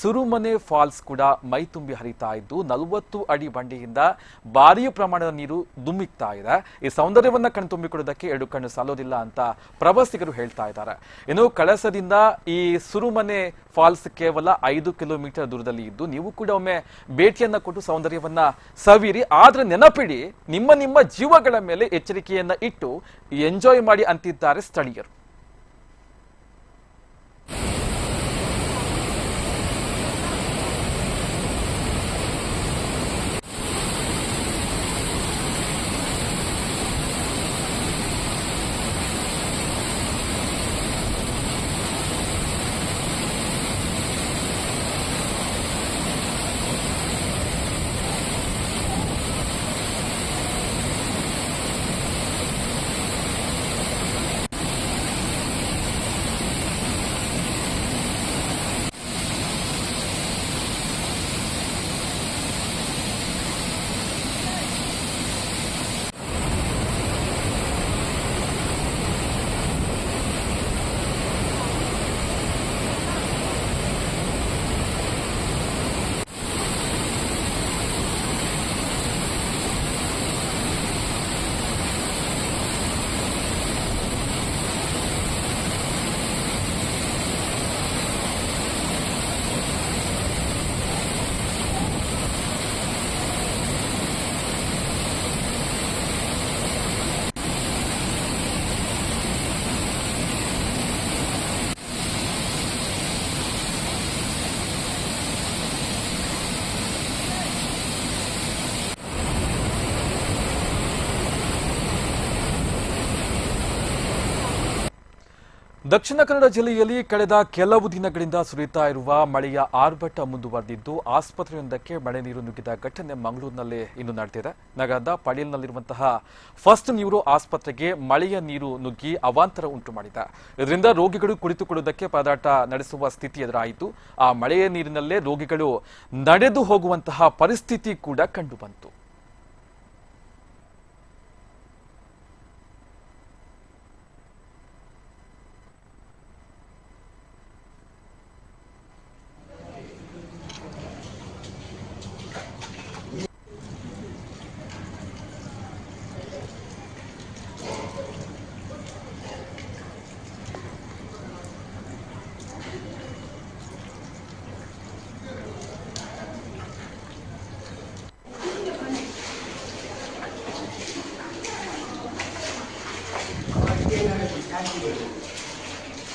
ಸುರುಮನೆ ಫಾಲ್ಸ್ ಕೂಡ ಮೈ ತುಂಬಿ ಹರಿತಾ ಇದ್ದು, ನಲವತ್ತು ಅಡಿ ಬಂಡೆಯಿಂದ ಭಾರೀ ಪ್ರಮಾಣದ ನೀರು ದುಮ್ಮಿಕ್ತಾ ಇದೆ. ಈ ಸೌಂದರ್ಯವನ್ನ ಕಣ್ತುಂಬಿಕೊಳ್ಳೋದಕ್ಕೆ ಎರಡು ಕಣ್ಣು ಸಾಲೋದಿಲ್ಲ ಅಂತ ಪ್ರವಾಸಿಗರು ಹೇಳ್ತಾ ಇದ್ದಾರೆ. ಇನ್ನು ಕಳಸದಿಂದ ಈ ಸುರುಮನೆ ಫಾಲ್ಸ್ ಕೇವಲ ಐದು ಕಿಲೋಮೀಟರ್ ದೂರದಲ್ಲಿ ಇದ್ದು, ನೀವು ಕೂಡ ಒಮ್ಮೆ ಭೇಟಿಯನ್ನು ಕೊಟ್ಟು ಸೌಂದರ್ಯವನ್ನ ಸವಿರಿ ಆದ್ರೆ ನೆನಪಿಡಿ ನಿಮ್ಮ ನಿಮ್ಮ ಜೀವಗಳ ಮೇಲೆ ಎಚ್ಚರಿಕೆಯನ್ನ ಇಟ್ಟು ಎಂಜಾಯ್ ಮಾಡಿ ಅಂತಿದ್ದಾರೆ ಸ್ಥಳೀಯರು. ದಕ್ಷಿಣ ಕನ್ನಡ ಜಿಲ್ಲೆಯಲ್ಲಿ ಕಳೆದ ಕೆಲವು ದಿನಗಳಿಂದ ಸುರಿತಾ ಇರುವ ಮಳೆಯ ಆರ್ಭಟ ಮುಂದುವರೆದಿದ್ದು, ಆಸ್ಪತ್ರೆಯೊಂದಕ್ಕೆ ಮಳೆ ನೀರು ನುಗ್ಗಿದ ಘಟನೆ ಮಂಗಳೂರಿನಲ್ಲಿ ಇನ್ನು ನಡೆದಿದೆ. ನಗರದ ಪಡೀಲ್ನಲ್ಲಿರುವಂತಹ ಫಸ್ಟ್ ನ್ಯೂರೋ ಆಸ್ಪತ್ರೆಗೆ ಮಳೆಯ ನೀರು ನುಗ್ಗಿ ಅವಾಂತರ ಉಂಟು ಮಾಡಿದೆ. ಇದರಿಂದ ರೋಗಿಗಳು ಕುಳಿತುಕೊಳ್ಳುವುದಕ್ಕೆ ಪದಾಟ ನಡೆಸುವ ಸ್ಥಿತಿ ಎದುರಾಯಿತು. ಆ ಮಳೆಯ ನೀರಿನಲ್ಲೇ ರೋಗಿಗಳು ನಡೆದು ಹೋಗುವಂತಹ ಪರಿಸ್ಥಿತಿ ಕೂಡ ಕಂಡುಬಂತು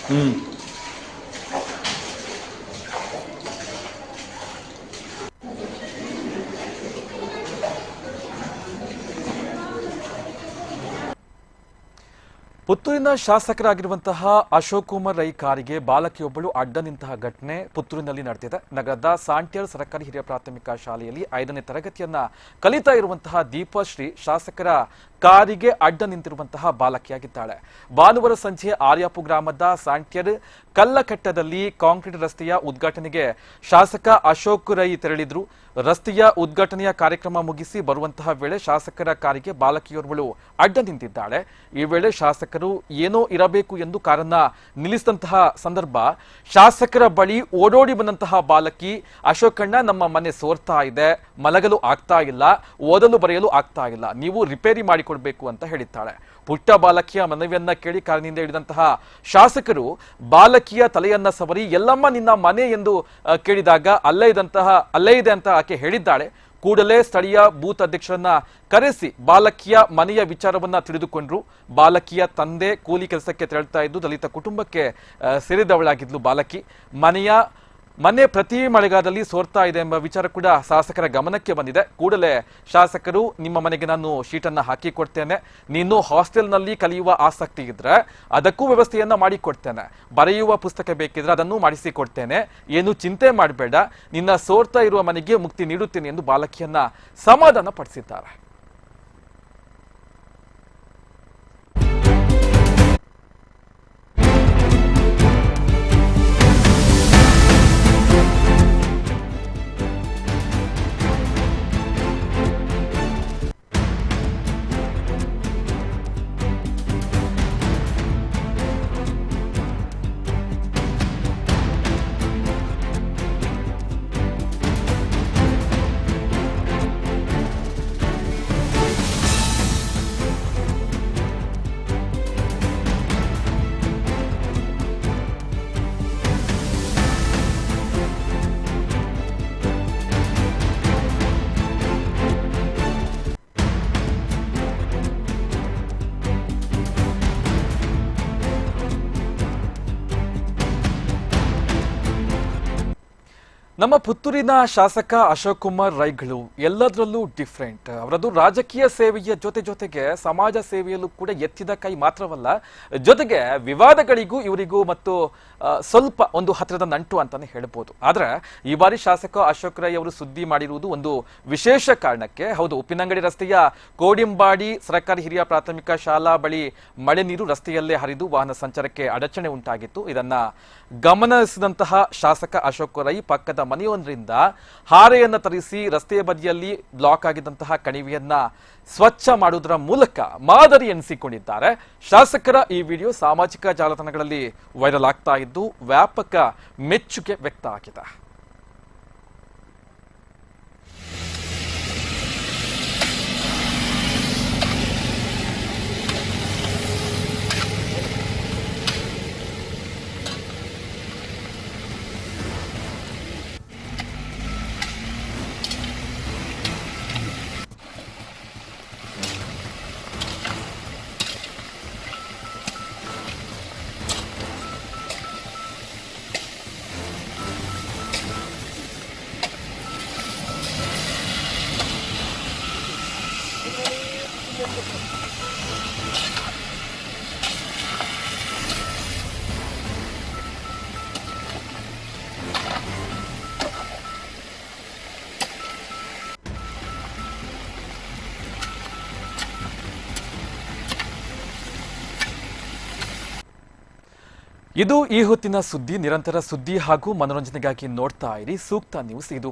ಪುತ್ತೂರಿನ ಶಾಸಕರಾಗಿರುವಂತಹ ಅಶೋಕ್ ಕುಮಾರ್ ರೈ ಕಾರಿಗೆ ಬಾಲಕಿಯೊಬ್ಬಳು ಅಡ್ಡ ನಿಂತಹ ಘಟನೆ ಪುತ್ತೂರಿನಲ್ಲಿ ನಡೆದಿದೆ. ನಗರದ ಸಾಂಟಿಯರ್ ಸರ್ಕಾರಿ ಹಿರಿಯ ಪ್ರಾಥಮಿಕ ಶಾಲೆಯಲ್ಲಿ ಐದನೇ ತರಗತಿಯನ್ನ ಕಲಿತಾ ಇರುವಂತಹ ದೀಪಶ್ರೀ ಶಾಸಕರ ಕಾರಿಗೆ ಅಡ್ಡ ನಿಂತಿರುವಂತಹ ಬಾಲಕಿಯಾಗಿದ್ದಾಳೆ. ಭಾನುವಾರ ಸಂಜೆ ಆರ್ಯಾಪು ಗ್ರಾಮದ ಸಾಂಟ್ಯರ್ ಕಲ್ಲಕಟ್ಟದಲ್ಲಿ ಕಾಂಕ್ರೀಟ್ ರಸ್ತೆಯ ಉದ್ಘಾಟನೆಗೆ ಶಾಸಕ ಅಶೋಕ್ ರೈ ತೆರಳಿದ್ರು. ರಸ್ತೆಯ ಉದ್ಘಾಟನೆಯ ಕಾರ್ಯಕ್ರಮ ಮುಗಿಸಿ ಬರುವಂತಹ ವೇಳೆ ಶಾಸಕರ ಕಾರಿಗೆ ಬಾಲಕಿಯೋರ್ವಳು ಅಡ್ಡ ನಿಂತಿದ್ದಾಳೆ. ಈ ವೇಳೆ ಶಾಸಕರು ಏನೋ ಇರಬೇಕು ಎಂದು ಕಾರನ್ನ ನಿಲ್ಲಿಸಿದಂತಹ ಸಂದರ್ಭ. ಶಾಸಕರ ಬಳಿ ಓಡೋಡಿ ಬಂದಂತಹ ಬಾಲಕಿ ಅಶೋಕಣ್ಣ ನಮ್ಮ ಮನೆ ಸೋರ್ತಾ ಇದೆ. ಮಲಗಲು ಆಗ್ತಾ ಇಲ್ಲ. ಓದಲು ಬರೆಯಲು ಆಗ್ತಾ ಇಲ್ಲ. ನೀವು ರಿಪೇರಿ ಮಾಡಿಕೊಡ್ಬೇಕು ಅಂತ ಹೇಳಿದ್ದಾಳೆ. ಪುಟ್ಟ ಬಾಲಕಿಯ ಮನವಿಯನ್ನ ಕೇಳಿ ಕಾರಿನಿಂದ ಹಿಡಿದಂತಹ ಶಾಸಕರು, ಬಾಲಕಿಯ ತಲೆಯನ್ನ ಸವರಿ, ಎಲ್ಲಮ್ಮ ನಿನ್ನ ಮನೆ ಎಂದು ಕೇಳಿದಾಗ ಅಲ್ಲೇ ಇದಂತಹ ಅಲ್ಲೇ ಇದೆ ಅಂತ ಆಕೆ ಹೇಳಿದ್ದಾಳೆ. ಕೂಡಲೇ ಸ್ಥಳೀಯ ಬೂತ್ ಅಧ್ಯಕ್ಷರನ್ನ ಕರೆಸಿ ಬಾಲಕಿಯ ಮನೆಯ ವಿಚಾರವನ್ನ ತಿಳಿದುಕೊಂಡ್ರು. ಬಾಲಕಿಯ ತಂದೆ ಕೂಲಿ ಕೆಲಸಕ್ಕೆ ತೆರಳ್ತಾ ಇದ್ದು ದಲಿತ ಕುಟುಂಬಕ್ಕೆ ಸೇರಿದವಳಾಗಿದ್ಲು ಬಾಲಕಿ. ಮನೆಯ ಮನೆ ಪ್ರತಿ ಮಳೆಗಾಲದಲ್ಲಿ ಸೋರ್ತಾ ಇದೆ ಎಂಬ ವಿಚಾರ ಕೂಡ ಶಾಸಕರ ಗಮನಕ್ಕೆ ಬಂದಿದೆ. ಕೂಡಲೇ ಶಾಸಕರು ನಿಮ್ಮ ಮನೆಗೆ ನಾನು ಶೀಟನ್ನು ಹಾಕಿ ಕೊಡ್ತೇನೆ. ನೀನು ಹಾಸ್ಟೆಲ್ನಲ್ಲಿ ಕಲಿಯುವ ಆಸಕ್ತಿ ಇದ್ರೆ ಅದಕ್ಕೂ ವ್ಯವಸ್ಥೆಯನ್ನು ಮಾಡಿಕೊಡ್ತೇನೆ ಬರೆಯುವ ಪುಸ್ತಕ ಬೇಕಿದ್ರೆ ಅದನ್ನು ಮಾಡಿಸಿಕೊಡ್ತೇನೆ ಏನು ಚಿಂತೆ ಮಾಡಬೇಡ. ನಿನ್ನ ಸೋರ್ತಾ ಇರುವ ಮನೆಗೆ ಮುಕ್ತಿ ನೀಡುತ್ತೇನೆ ಎಂದು ಬಾಲಕಿಯನ್ನ ಸಮಾಧಾನ ಪಡಿಸಿದ್ದಾರೆ ನಮ್ಮ ಪುತ್ತೂರಿನ ಶಾಸಕ ಅಶೋಕ್ ಕುಮಾರ್ ರೈಗಳು ಎಲ್ಲದರಲ್ಲೂ ಡಿಫ್ರೆಂಟ್ ಅವರದು ರಾಜಕೀಯ ಸೇವೆಯ ಜೊತೆ ಜೊತೆಗೆ ಸಮಾಜ ಸೇವೆಯಲ್ಲೂ ಕೂಡ ಎತ್ತಿದ ಕೈ ಮಾತ್ರವಲ್ಲ, ಜೊತೆಗೆ ವಿವಾದಗಳಿಗೂ ಇವರಿಗೂ ಮತ್ತು ಸ್ವಲ್ಪ ಒಂದು ಹತ್ತಿರದ ನಂಟು ಅಂತಾನೆ ಹೇಳ್ಬೋದು. ಆದ್ರೆ ಈ ಬಾರಿ ಶಾಸಕ ಅಶೋಕ್ ರೈ ಅವರು ಸುದ್ದಿ ಮಾಡಿರುವುದು ಒಂದು ವಿಶೇಷ ಕಾರಣಕ್ಕೆ. ಹೌದು, ಉಪ್ಪಿನಂಗಡಿ ರಸ್ತೆಯ ಕೋಡಿಂಬಾಡಿ ಸರ್ಕಾರಿ ಹಿರಿಯ ಪ್ರಾಥಮಿಕ ಶಾಲಾ ಬಳಿ ಮಳೆ ನೀರು ರಸ್ತೆಯಲ್ಲೇ ಹರಿದು ವಾಹನ ಸಂಚಾರಕ್ಕೆ ಅಡಚಣೆ ಉಂಟಾಗಿತ್ತು. ಇದನ್ನ ಗಮನಿಸಿದಂತಹ ಶಾಸಕ ಅಶೋಕ್ ರೈ ಪಕ್ಕದ ಮನೆಯೊಂದರಿಂದ ಹಾರೆಯನ್ನ ತರಿಸಿ ರಸ್ತೆಯ ಬದಿಯಲ್ಲಿ ಬ್ಲಾಕ್ ಆಗಿದ್ದಂತಹ ಕಣಿವೆಯನ್ನ ಸ್ವಚ್ಛ ಮಾಡುವುದರ ಮೂಲಕ ಮಾದರಿ ಎನಿಸಿಕೊಂಡಿದ್ದಾರೆ. ಶಾಸಕರ ಈ ವಿಡಿಯೋ ಸಾಮಾಜಿಕ ಜಾಲತಾಣಗಳಲ್ಲಿ ವೈರಲ್ ಆಗ್ತಾ ಇದ್ದು ವ್ಯಾಪಕ ಮೆಚ್ಚುಗೆ ವ್ಯಕ್ತ ಆಗಿದೆ ಇದು ಈ ಹೊತ್ತಿನ ಸುದ್ದಿ ನಿರಂತರ ಸುದ್ದಿ ಹಾಗೂ ಮನೋರಂಜನೆಗಾಗಿ ನೋಡ್ತಾ ಇರಿ. ಸೂಕ್ತ ನ್ಯೂಸ್ ಇದು.